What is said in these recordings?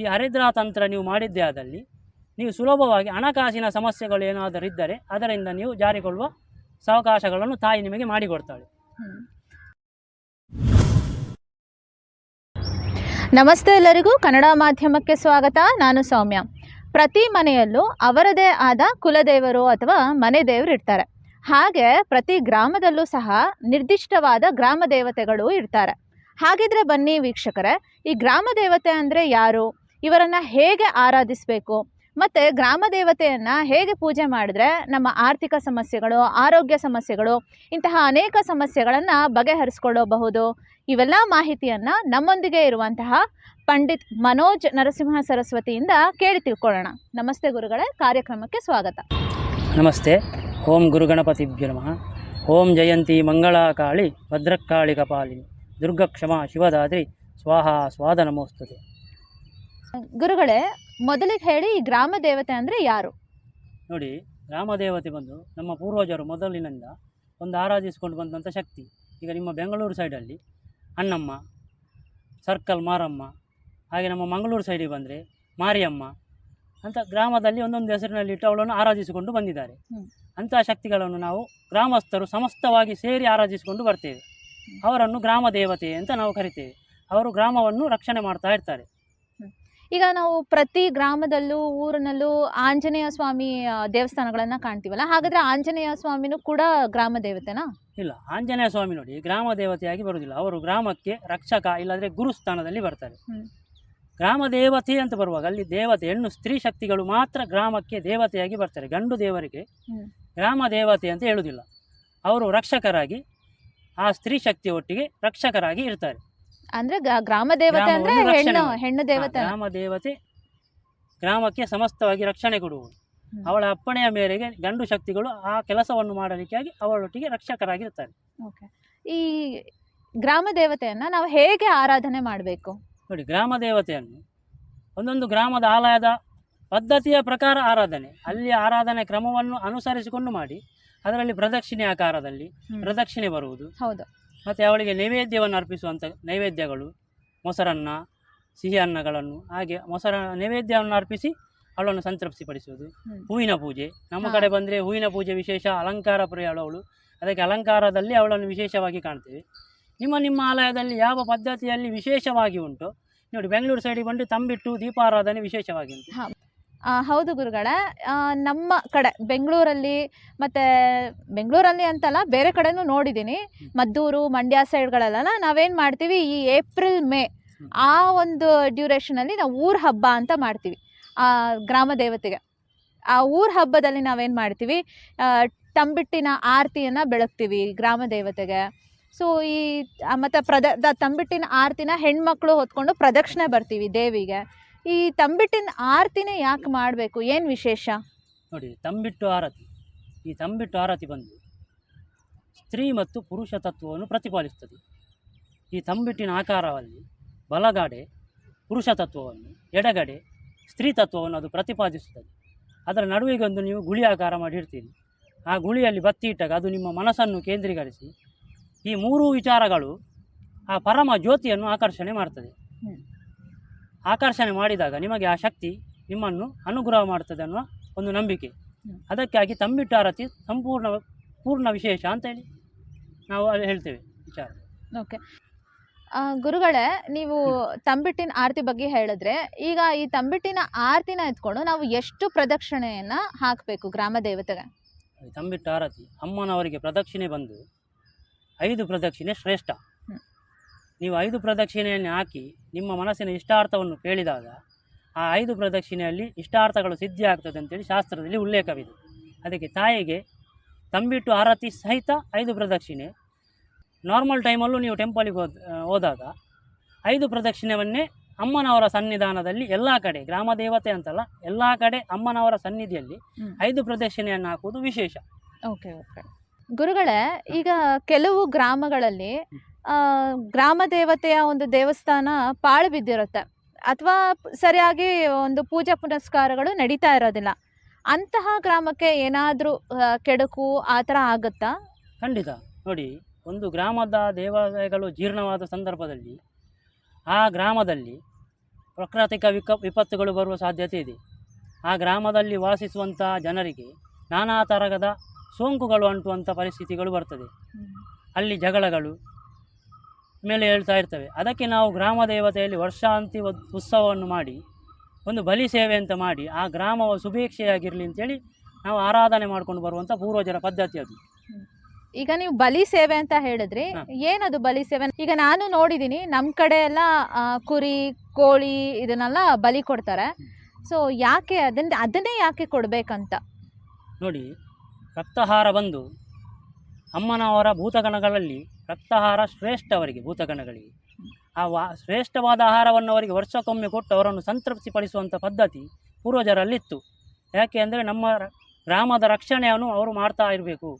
ಈ ಹರಿದ್ರಾ ತಂತ್ರ ನೀವು ಮಾಡಿದ್ದೇ ಆದಲ್ಲಿ ನೀವು ಸುಲಭವಾಗಿ ಹಣಕಾಸಿನ ಸಮಸ್ಯೆಗಳು ಏನಾದರೂ ಇದ್ದರೆ ಅದರಿಂದ ನೀವು ಜಾರಿಕೊಳ್ಳುವ ಸಾವಕಾಶಗಳನ್ನು ತಾಯಿ ನಿಮಗೆ ಮಾಡಿಕೊಡ್ತಾಳೆ. ನಮಸ್ತೆ ಎಲ್ಲರಿಗೂ. ಕನ್ನಡ ಮಾಧ್ಯಮಕ್ಕೆ ಸ್ವಾಗತ. ನಾನು ಸೌಮ್ಯ. ಪ್ರತಿ ಮನೆಯಲ್ಲೂ ಅವರದೇ ಆದ ಕುಲದೇವರು ಅಥವಾ ಮನೆ ದೇವರು ಇರ್ತಾರೆ. ಹಾಗೆ ಪ್ರತಿ ಗ್ರಾಮದಲ್ಲೂ ಸಹ ನಿರ್ದಿಷ್ಟವಾದ ಗ್ರಾಮ ದೇವತೆಗಳು ಇರ್ತಾರೆ. ಹಾಗಿದ್ರೆ ಬನ್ನಿ ವೀಕ್ಷಕರೇ, ಈ ಗ್ರಾಮ ದೇವತೆ ಅಂದರೆ ಯಾರು? ಇವರನ್ನು ಹೇಗೆ ಆರಾಧಿಸಬೇಕು? ಮತ್ತು ಗ್ರಾಮ ದೇವತೆಯನ್ನು ಹೇಗೆ ಪೂಜೆ ಮಾಡಿದ್ರೆ ನಮ್ಮ ಆರ್ಥಿಕ ಸಮಸ್ಯೆಗಳು, ಆರೋಗ್ಯ ಸಮಸ್ಯೆಗಳು, ಇಂತಹ ಅನೇಕ ಸಮಸ್ಯೆಗಳನ್ನು ಬಗೆಹರಿಸ್ಕೊಳ್ಳಬಹುದು? ಇವೆಲ್ಲ ಮಾಹಿತಿಯನ್ನು ನಮ್ಮೊಂದಿಗೆ ಇರುವಂತಹ ಪಂಡಿತ್ ಮನೋಜ್ ನರಸಿಂಹ ಸರಸ್ವತಿಯಿಂದ ಕೇಳಿ ತಿಳ್ಕೊಳ್ಳೋಣ. ನಮಸ್ತೆ ಗುರುಗಳೇ, ಕಾರ್ಯಕ್ರಮಕ್ಕೆ ಸ್ವಾಗತ. ನಮಸ್ತೆ. ಓಂ ಗುರುಗಣಪತಿಭ್ಯ ನಮಃ. ಓಂ ಜಯಂತಿ ಮಂಗಳಾಕಾಳಿ ಭದ್ರಕಾಳಿ ಕಪಾಲಿನಿ. ದುರ್ಗಕ್ಷಮ ಶಿವದಾದ್ರಿ. ಸ್ವಾಹ ಸ್ವಾದ ನಮೋಸ್ತುತೆ. ಗುರುಗಳೇ ಮೊದಲಿಗೆ ಹೇಳಿ ಈ ಗ್ರಾಮ ದೇವತೆ ಅಂದರೆ ಯಾರು? ನೋಡಿ ಗ್ರಾಮ ದೇವತೆ ಬಂದು ನಮ್ಮ ಪೂರ್ವಜರು ಮೊದಲಿನಿಂದ ಒಂದು ಆರಾಧಿಸಿಕೊಂಡು ಬಂದಂಥ ಶಕ್ತಿ. ಈಗ ನಿಮ್ಮ ಬೆಂಗಳೂರು ಸೈಡಲ್ಲಿ ಅಣ್ಣಮ್ಮ ಸರ್ಕಲ್ ಮಾರಮ್ಮ ಹಾಗೆ ನಮ್ಮ ಮಂಗಳೂರು ಸೈಡಿಗೆ ಬಂದರೆ ಮಾರಿಯಮ್ಮ ಅಂತ ಗ್ರಾಮದಲ್ಲಿ ಒಂದೊಂದು ಹೆಸರಿನಲ್ಲಿ ಇಟ್ಟು ಅವಳನ್ನು ಆರಾಧಿಸಿಕೊಂಡು ಬಂದಿದ್ದಾರೆ. ಅಂಥ ಅಂತಹ ಶಕ್ತಿಗಳನ್ನು ನಾವು ಗ್ರಾಮಸ್ಥರು ಸಮಸ್ತವಾಗಿ ಸೇರಿ ಆರಾಧಿಸಿಕೊಂಡು ಬರ್ತೇವೆ. ಅವರನ್ನು ಗ್ರಾಮ ದೇವತೆ ಅಂತ ನಾವು ಕರಿತೇವೆ. ಅವರು ಗ್ರಾಮವನ್ನು ರಕ್ಷಣೆ ಮಾಡ್ತಾ ಇರ್ತಾರೆ. ಈಗ ನಾವು ಪ್ರತಿ ಗ್ರಾಮದಲ್ಲೂ ಊರಿನಲ್ಲೂ ಆಂಜನೇಯ ಸ್ವಾಮಿ ದೇವಸ್ಥಾನಗಳನ್ನ ಕಾಣ್ತೀವಲ್ಲ? ಹಾಗಾದ್ರೆ ಆಂಜನೇಯ ಸ್ವಾಮಿನೂ ಕೂಡ ಗ್ರಾಮ ದೇವತೆನಾ? ಇಲ್ಲ ಆಂಜನೇಯ ಸ್ವಾಮಿ ನೋಡಿ ಗ್ರಾಮ ದೇವತೆಯಾಗಿ ಬರುವುದಿಲ್ಲ. ಅವರು ಗ್ರಾಮಕ್ಕೆ ರಕ್ಷಕ ಇಲ್ಲದ್ರೆ ಗುರು ಸ್ಥಾನದಲ್ಲಿ ಬರ್ತಾರೆ. ಗ್ರಾಮ ದೇವತೆ ಅಂತ ಬರುವಾಗ ಅಲ್ಲಿ ದೇವತೆ ಹೆಣ್ಣು ಸ್ತ್ರೀ ಶಕ್ತಿಗಳು ಮಾತ್ರ ಗ್ರಾಮಕ್ಕೆ ದೇವತೆಯಾಗಿ ಬರ್ತಾರೆ. ಗಂಡು ದೇವರಿಗೆ. ಗ್ರಾಮ ದೇವತೆ ಅಂತ ಹೇಳುವುದಿಲ್ಲ. ಅವರು ರಕ್ಷಕರಾಗಿ ಆ ಸ್ತ್ರೀ ಶಕ್ತಿ ಒಟ್ಟಿಗೆ ರಕ್ಷಕರಾಗಿ ಇರ್ತಾರೆ. ಅಂದ್ರೆ ಗ- ಗ್ರಾಮ ದೇವತೆ ಅಂದ್ರೆ ಗ್ರಾಮವನ್ನು ಹೆಣ್ಣು. ಹೆಣ್ಣು ದೇವತೆ. ಗ್ರಾಮ ದೇವತೆ ಗ್ರಾಮಕ್ಕೆ ಸಮಸ್ತವಾಗಿ ರಕ್ಷಣೆ ಕೊಡುವುದು. ಹ್ಮ್. ಅವಳ ಅಪ್ಪಣೆಯ ಮೇರೆಗೆ ಗಂಡು ಶಕ್ತಿಗಳು ಆ ಕೆಲಸವನ್ನು ಮಾಡಲಿಕ್ಕಾಗಿ ಅವಳೊಟ್ಟಿಗೆ ರಕ್ಷಕರಾಗಿರ್ತಾರೆ ಈ ಗ್ರಾಮ ದೇವತೆಯನ್ನ ನಾವು ಹೇಗೆ ಆರಾಧನೆ ಮಾಡಬೇಕು? ನೋಡಿ ಗ್ರಾಮ ದೇವತೆಯನ್ನು ಒಂದೊಂದು ಗ್ರಾಮದ ಆಲಯದ ಪದ್ಧತಿಯ ಪ್ರಕಾರ ಆರಾಧನೆ. ಅಲ್ಲಿ ಆರಾಧನೆ ಕ್ರಮವನ್ನು ಅನುಸರಿಸಿಕೊಂಡು ಮಾಡಿ ಅದರಲ್ಲಿ ಪ್ರದಕ್ಷಿಣೆ ಆಕಾರದಲ್ಲಿ ಹ್ಮ್. ಪ್ರದಕ್ಷಿಣೆ ಬರುವುದು. ಹೌದು. ಮತ್ತು ಅವಳಿಗೆ ನೈವೇದ್ಯವನ್ನು ಅರ್ಪಿಸುವಂಥ ನೈವೇದ್ಯಗಳು ಮೊಸರನ್ನ ಸಿಹಿ ಅನ್ನಗಳನ್ನು ಹಾಗೆ ಮೊಸರ ನೈವೇದ್ಯವನ್ನು ಅರ್ಪಿಸಿ ಅವಳನ್ನು ಸಂತೃಪ್ತಿಪಡಿಸುವುದು. ಹೂವಿನ ಪೂಜೆ. ನಮ್ಮ ಕಡೆ ಬಂದರೆ ಹೂವಿನ ಪೂಜೆ ವಿಶೇಷ ಅಲಂಕಾರ ಪ್ರಿಯ ಅವಳು. ಅದಕ್ಕೆ ಅಲಂಕಾರದಲ್ಲಿ ಅವಳನ್ನು ವಿಶೇಷವಾಗಿ ಕಾಣ್ತೇವೆ. ನಿಮ್ಮ ನಿಮ್ಮ ಆಲಯದಲ್ಲಿ ಯಾವ ಪದ್ಧತಿಯಲ್ಲಿ ವಿಶೇಷವಾಗಿ ಉಂಟು ನೋಡಿ ಬೆಂಗಳೂರು ಸೈಡಿಗೆ ಬಂದು ತಂಬಿಟ್ಟು ದೀಪಾರಾಧನೆ ವಿಶೇಷವಾಗಿ ಉಂಟು. ಹೌದು ಗುರುಗಳೇ. ನಮ್ಮ ಕಡೆ ಬೆಂಗಳೂರಲ್ಲಿ ಮತ್ತು ಬೆಂಗಳೂರಲ್ಲಿ ಅಂತಲ್ಲ ಬೇರೆ ಕಡೆನೂ ನೋಡಿದ್ದೀನಿ ಮದ್ದೂರು ಮಂಡ್ಯ ಸೈಡ್ಗಳಲ್ಲೆಲ್ಲ ನಾವೇನು ಮಾಡ್ತೀವಿ ಈ ಏಪ್ರಿಲ್ ಮೇ ಆ ಒಂದು ಡ್ಯೂರೇಷನಲ್ಲಿ ನಾವು ಊರ ಹಬ್ಬ ಅಂತ ಮಾಡ್ತೀವಿ. ಆ ಗ್ರಾಮ ದೇವತೆಗೆ. ಆ ಊರ ಹಬ್ಬದಲ್ಲಿ ನಾವೇನು ಮಾಡ್ತೀವಿ? ತಂಬಿಟ್ಟಿನ ಆರತಿಯನ್ನು ಬೆಳಗ್ತೀವಿ ಗ್ರಾಮ ದೇವತೆಗೆ. ಸೊ ಈ ಮತ್ತು ಪ್ರದ ತಂಬಿಟ್ಟಿನ ಆರತಿನ ಹೆಣ್ಮಕ್ಳು ಹೊತ್ಕೊಂಡು ಪ್ರದಕ್ಷಿಣೆ ಬರ್ತೀವಿ ದೇವಿಗೆ. ಈ ತಂಬಿಟ್ಟಿನ ಆರತಿನೇ ಯಾಕೆ ಮಾಡಬೇಕು? ಏನು ವಿಶೇಷ? ನೋಡಿ ತಂಬಿಟ್ಟು ಆರತಿ. ಈ ತಂಬಿಟ್ಟು ಆರತಿ ಬಂದು ಸ್ತ್ರೀ ಮತ್ತು ಪುರುಷ ತತ್ವವನ್ನು ಪ್ರತಿಪಾದಿಸುತ್ತದೆ ಈ ತಂಬಿಟ್ಟಿನ ಆಕಾರದಲ್ಲಿ ಬಲಗಡೆ ಪುರುಷ ತತ್ವವನ್ನು ಎಡಗಡೆ ಸ್ತ್ರೀ ತತ್ವವನ್ನು ಅದು ಪ್ರತಿಪಾದಿಸುತ್ತದೆ ಅದರ ನಡುವಿಗೆ ಒಂದು ನೀವು ಗುಳಿ ಆಕಾರ ಮಾಡಿರ್ತೀರಿ. ಆ ಗುಳಿಯಲ್ಲಿ ಬತ್ತಿ ಇಟ್ಟಾಗ ಅದು ನಿಮ್ಮ ಮನಸ್ಸನ್ನು ಕೇಂದ್ರೀಕರಿಸಿ ಈ ಮೂರೂ ವಿಚಾರಗಳು ಆ ಪರಮ ಜ್ಯೋತಿಯನ್ನು ಆಕರ್ಷಣೆ ಮಾಡ್ತದೆ. ಆಕರ್ಷಣೆ ಮಾಡಿದಾಗ ನಿಮಗೆ ಆ ಶಕ್ತಿ ನಿಮ್ಮನ್ನು ಅನುಗ್ರಹ ಮಾಡ್ತದೆ ಅನ್ನುವ ಒಂದು ನಂಬಿಕೆ. ಅದಕ್ಕಾಗಿ ತಂಬಿಟ್ಟು ಆರತಿ ಸಂಪೂರ್ಣ ಪೂರ್ಣ ವಿಶೇಷ ಅಂತ ಹೇಳಿ ನಾವು ಅಲ್ಲಿ ಹೇಳ್ತೇವೆ ವಿಚಾರ. ಓಕೆ. ಗುರುಗಳೇ ನೀವು ತಂಬಿಟ್ಟಿನ ಆರತಿ ಬಗ್ಗೆ ಹೇಳಿದ್ರೆ ಈಗ ಈ ತಂಬಿಟ್ಟಿನ ಆರತಿನ ಎತ್ಕೊಂಡು ನಾವು ಎಷ್ಟು ಪ್ರದಕ್ಷಿಣೆಯನ್ನು ಹಾಕಬೇಕು ಗ್ರಾಮ ದೇವತೆಗೆ? ತಂಬಿಟ್ಟು ಆರತಿ ಅಮ್ಮನವರಿಗೆ ಪ್ರದಕ್ಷಿಣೆ ಬಂದು ಐದು ಪ್ರದಕ್ಷಿಣೆ ಶ್ರೇಷ್ಠ. ನೀವು ಐದು ಪ್ರದಕ್ಷಿಣೆಯನ್ನು ಹಾಕಿ ನಿಮ್ಮ ಮನಸ್ಸಿನ ಇಷ್ಟಾರ್ಥವನ್ನು ಕೇಳಿದಾಗ ಆ ಐದು ಪ್ರದಕ್ಷಿಣೆಯಲ್ಲಿ ಇಷ್ಟಾರ್ಥಗಳು ಸಿದ್ಧಿ ಆಗ್ತದೆ ಅಂತೇಳಿ ಶಾಸ್ತ್ರದಲ್ಲಿ ಉಲ್ಲೇಖವಿದೆ. ಅದಕ್ಕೆ ತಾಯಿಗೆ ತಂಬಿಟ್ಟು ಆರತಿ ಸಹಿತ ಐದು ಪ್ರದಕ್ಷಿಣೆ. ನಾರ್ಮಲ್ ಟೈಮಲ್ಲೂ ನೀವು ಟೆಂಪಲಿಗೆ ಹೋದ ಹೋದಾಗ ಐದು ಪ್ರದಕ್ಷಿಣೆವನ್ನೇ ಅಮ್ಮನವರ ಸನ್ನಿಧಾನದಲ್ಲಿ ಎಲ್ಲ ಕಡೆ ಗ್ರಾಮ ದೇವತೆ ಅಂತಲ್ಲ ಎಲ್ಲ ಕಡೆ ಅಮ್ಮನವರ ಸನ್ನಿಧಿಯಲ್ಲಿ ಐದು ಪ್ರದಕ್ಷಿಣೆಯನ್ನು ಹಾಕುವುದು ವಿಶೇಷ. ಓಕೆ ಓಕೆ ಗುರುಗಳೇ ಈಗ ಕೆಲವು ಗ್ರಾಮಗಳಲ್ಲಿ ಗ್ರಾಮ ದೇವತೆಯ ಒಂದು ದೇವಸ್ಥಾನ ಪಾಳು ಬಿದ್ದಿರುತ್ತೆ. ಅಥವಾ ಸರಿಯಾಗಿ ಒಂದು ಪೂಜಾ ಪುನಸ್ಕಾರಗಳು ನಡೀತಾ ಇರೋದಿಲ್ಲ. ಅಂತಹ ಗ್ರಾಮಕ್ಕೆ ಏನಾದರೂ ಕೆಡುಕು ಆ ಥರ ಆಗುತ್ತಾ? ಖಂಡಿತ. ನೋಡಿ ಒಂದು ಗ್ರಾಮದ ದೇವಾಲಯಗಳು ಜೀರ್ಣವಾದ ಸಂದರ್ಭದಲ್ಲಿ ಆ ಗ್ರಾಮದಲ್ಲಿ ಪ್ರಾಕೃತಿಕ ವಿಕ ವಿಪತ್ತುಗಳು ಬರುವ ಸಾಧ್ಯತೆ ಇದೆ. ಆ ಗ್ರಾಮದಲ್ಲಿ ವಾಸಿಸುವಂಥ ಜನರಿಗೆ ನಾನಾ ತರಹದ ಸೋಂಕುಗಳು ಅಂಟುವಂಥ ಪರಿಸ್ಥಿತಿಗಳು ಬರ್ತದೆ. ಅಲ್ಲಿ ಜಗಳಗಳು ಮೇಲೆ ಹೇಳ್ತಾ ಇರ್ತವೆ. ಅದಕ್ಕೆ ನಾವು ಗ್ರಾಮ ದೇವತೆಯಲ್ಲಿ ವರ್ಷಾಂತಿ ಉತ್ಸವವನ್ನು ಮಾಡಿ ಒಂದು ಬಲಿ ಸೇವೆ ಅಂತ ಮಾಡಿ ಆ ಗ್ರಾಮವು ಸುಭೀಕ್ಷೆಯಾಗಿರಲಿ ಅಂತೇಳಿ ನಾವು ಆರಾಧನೆ ಮಾಡ್ಕೊಂಡು ಬರುವಂಥ ಪೂರ್ವಜರ ಪದ್ಧತಿ ಅದು. ಈಗ ನೀವು ಬಲಿ ಸೇವೆ ಅಂತ ಹೇಳಿದ್ರೆ. ಏನದು ಬಲಿ ಸೇವೆ? ಈಗ ನಾನು ನೋಡಿದ್ದೀನಿ ನಮ್ಮ ಕಡೆ ಎಲ್ಲ ಕುರಿ ಕೋಳಿ ಇದನ್ನೆಲ್ಲ ಬಲಿ ಕೊಡ್ತಾರೆ. ಸೊ ಯಾಕೆ ಅದನ್ನ ಅದನ್ನೇ ಯಾಕೆ ಕೊಡಬೇಕಂತ? ನೋಡಿ ರಕ್ತಹಾರ ಬಂದು ಅಮ್ಮನವರ ಭೂತಗಣಗಳಲ್ಲಿ ರಕ್ತಹಾರ ಶ್ರೇಷ್ಠ ಅವರಿಗೆ ಭೂತಗಣಗಳಿಗೆ. ಆ ವಾ, ಶ್ರೇಷ್ಠವಾದ ಆಹಾರವನ್ನು ಅವರಿಗೆ ವರ್ಷಕ್ಕೊಮ್ಮೆ ಕೊಟ್ಟು ಅವರನ್ನು ಸಂತೃಪ್ತಿಪಡಿಸುವಂಥ ಪದ್ಧತಿ ಪೂರ್ವಜರಲ್ಲಿತ್ತು. ಯಾಕೆ ಅಂದರೆ ನಮ್ಮ ಗ್ರಾಮದ ರಕ್ಷಣೆಯನ್ನು ಅವರು ಮಾಡ್ತಾ ಇರಬೇಕು.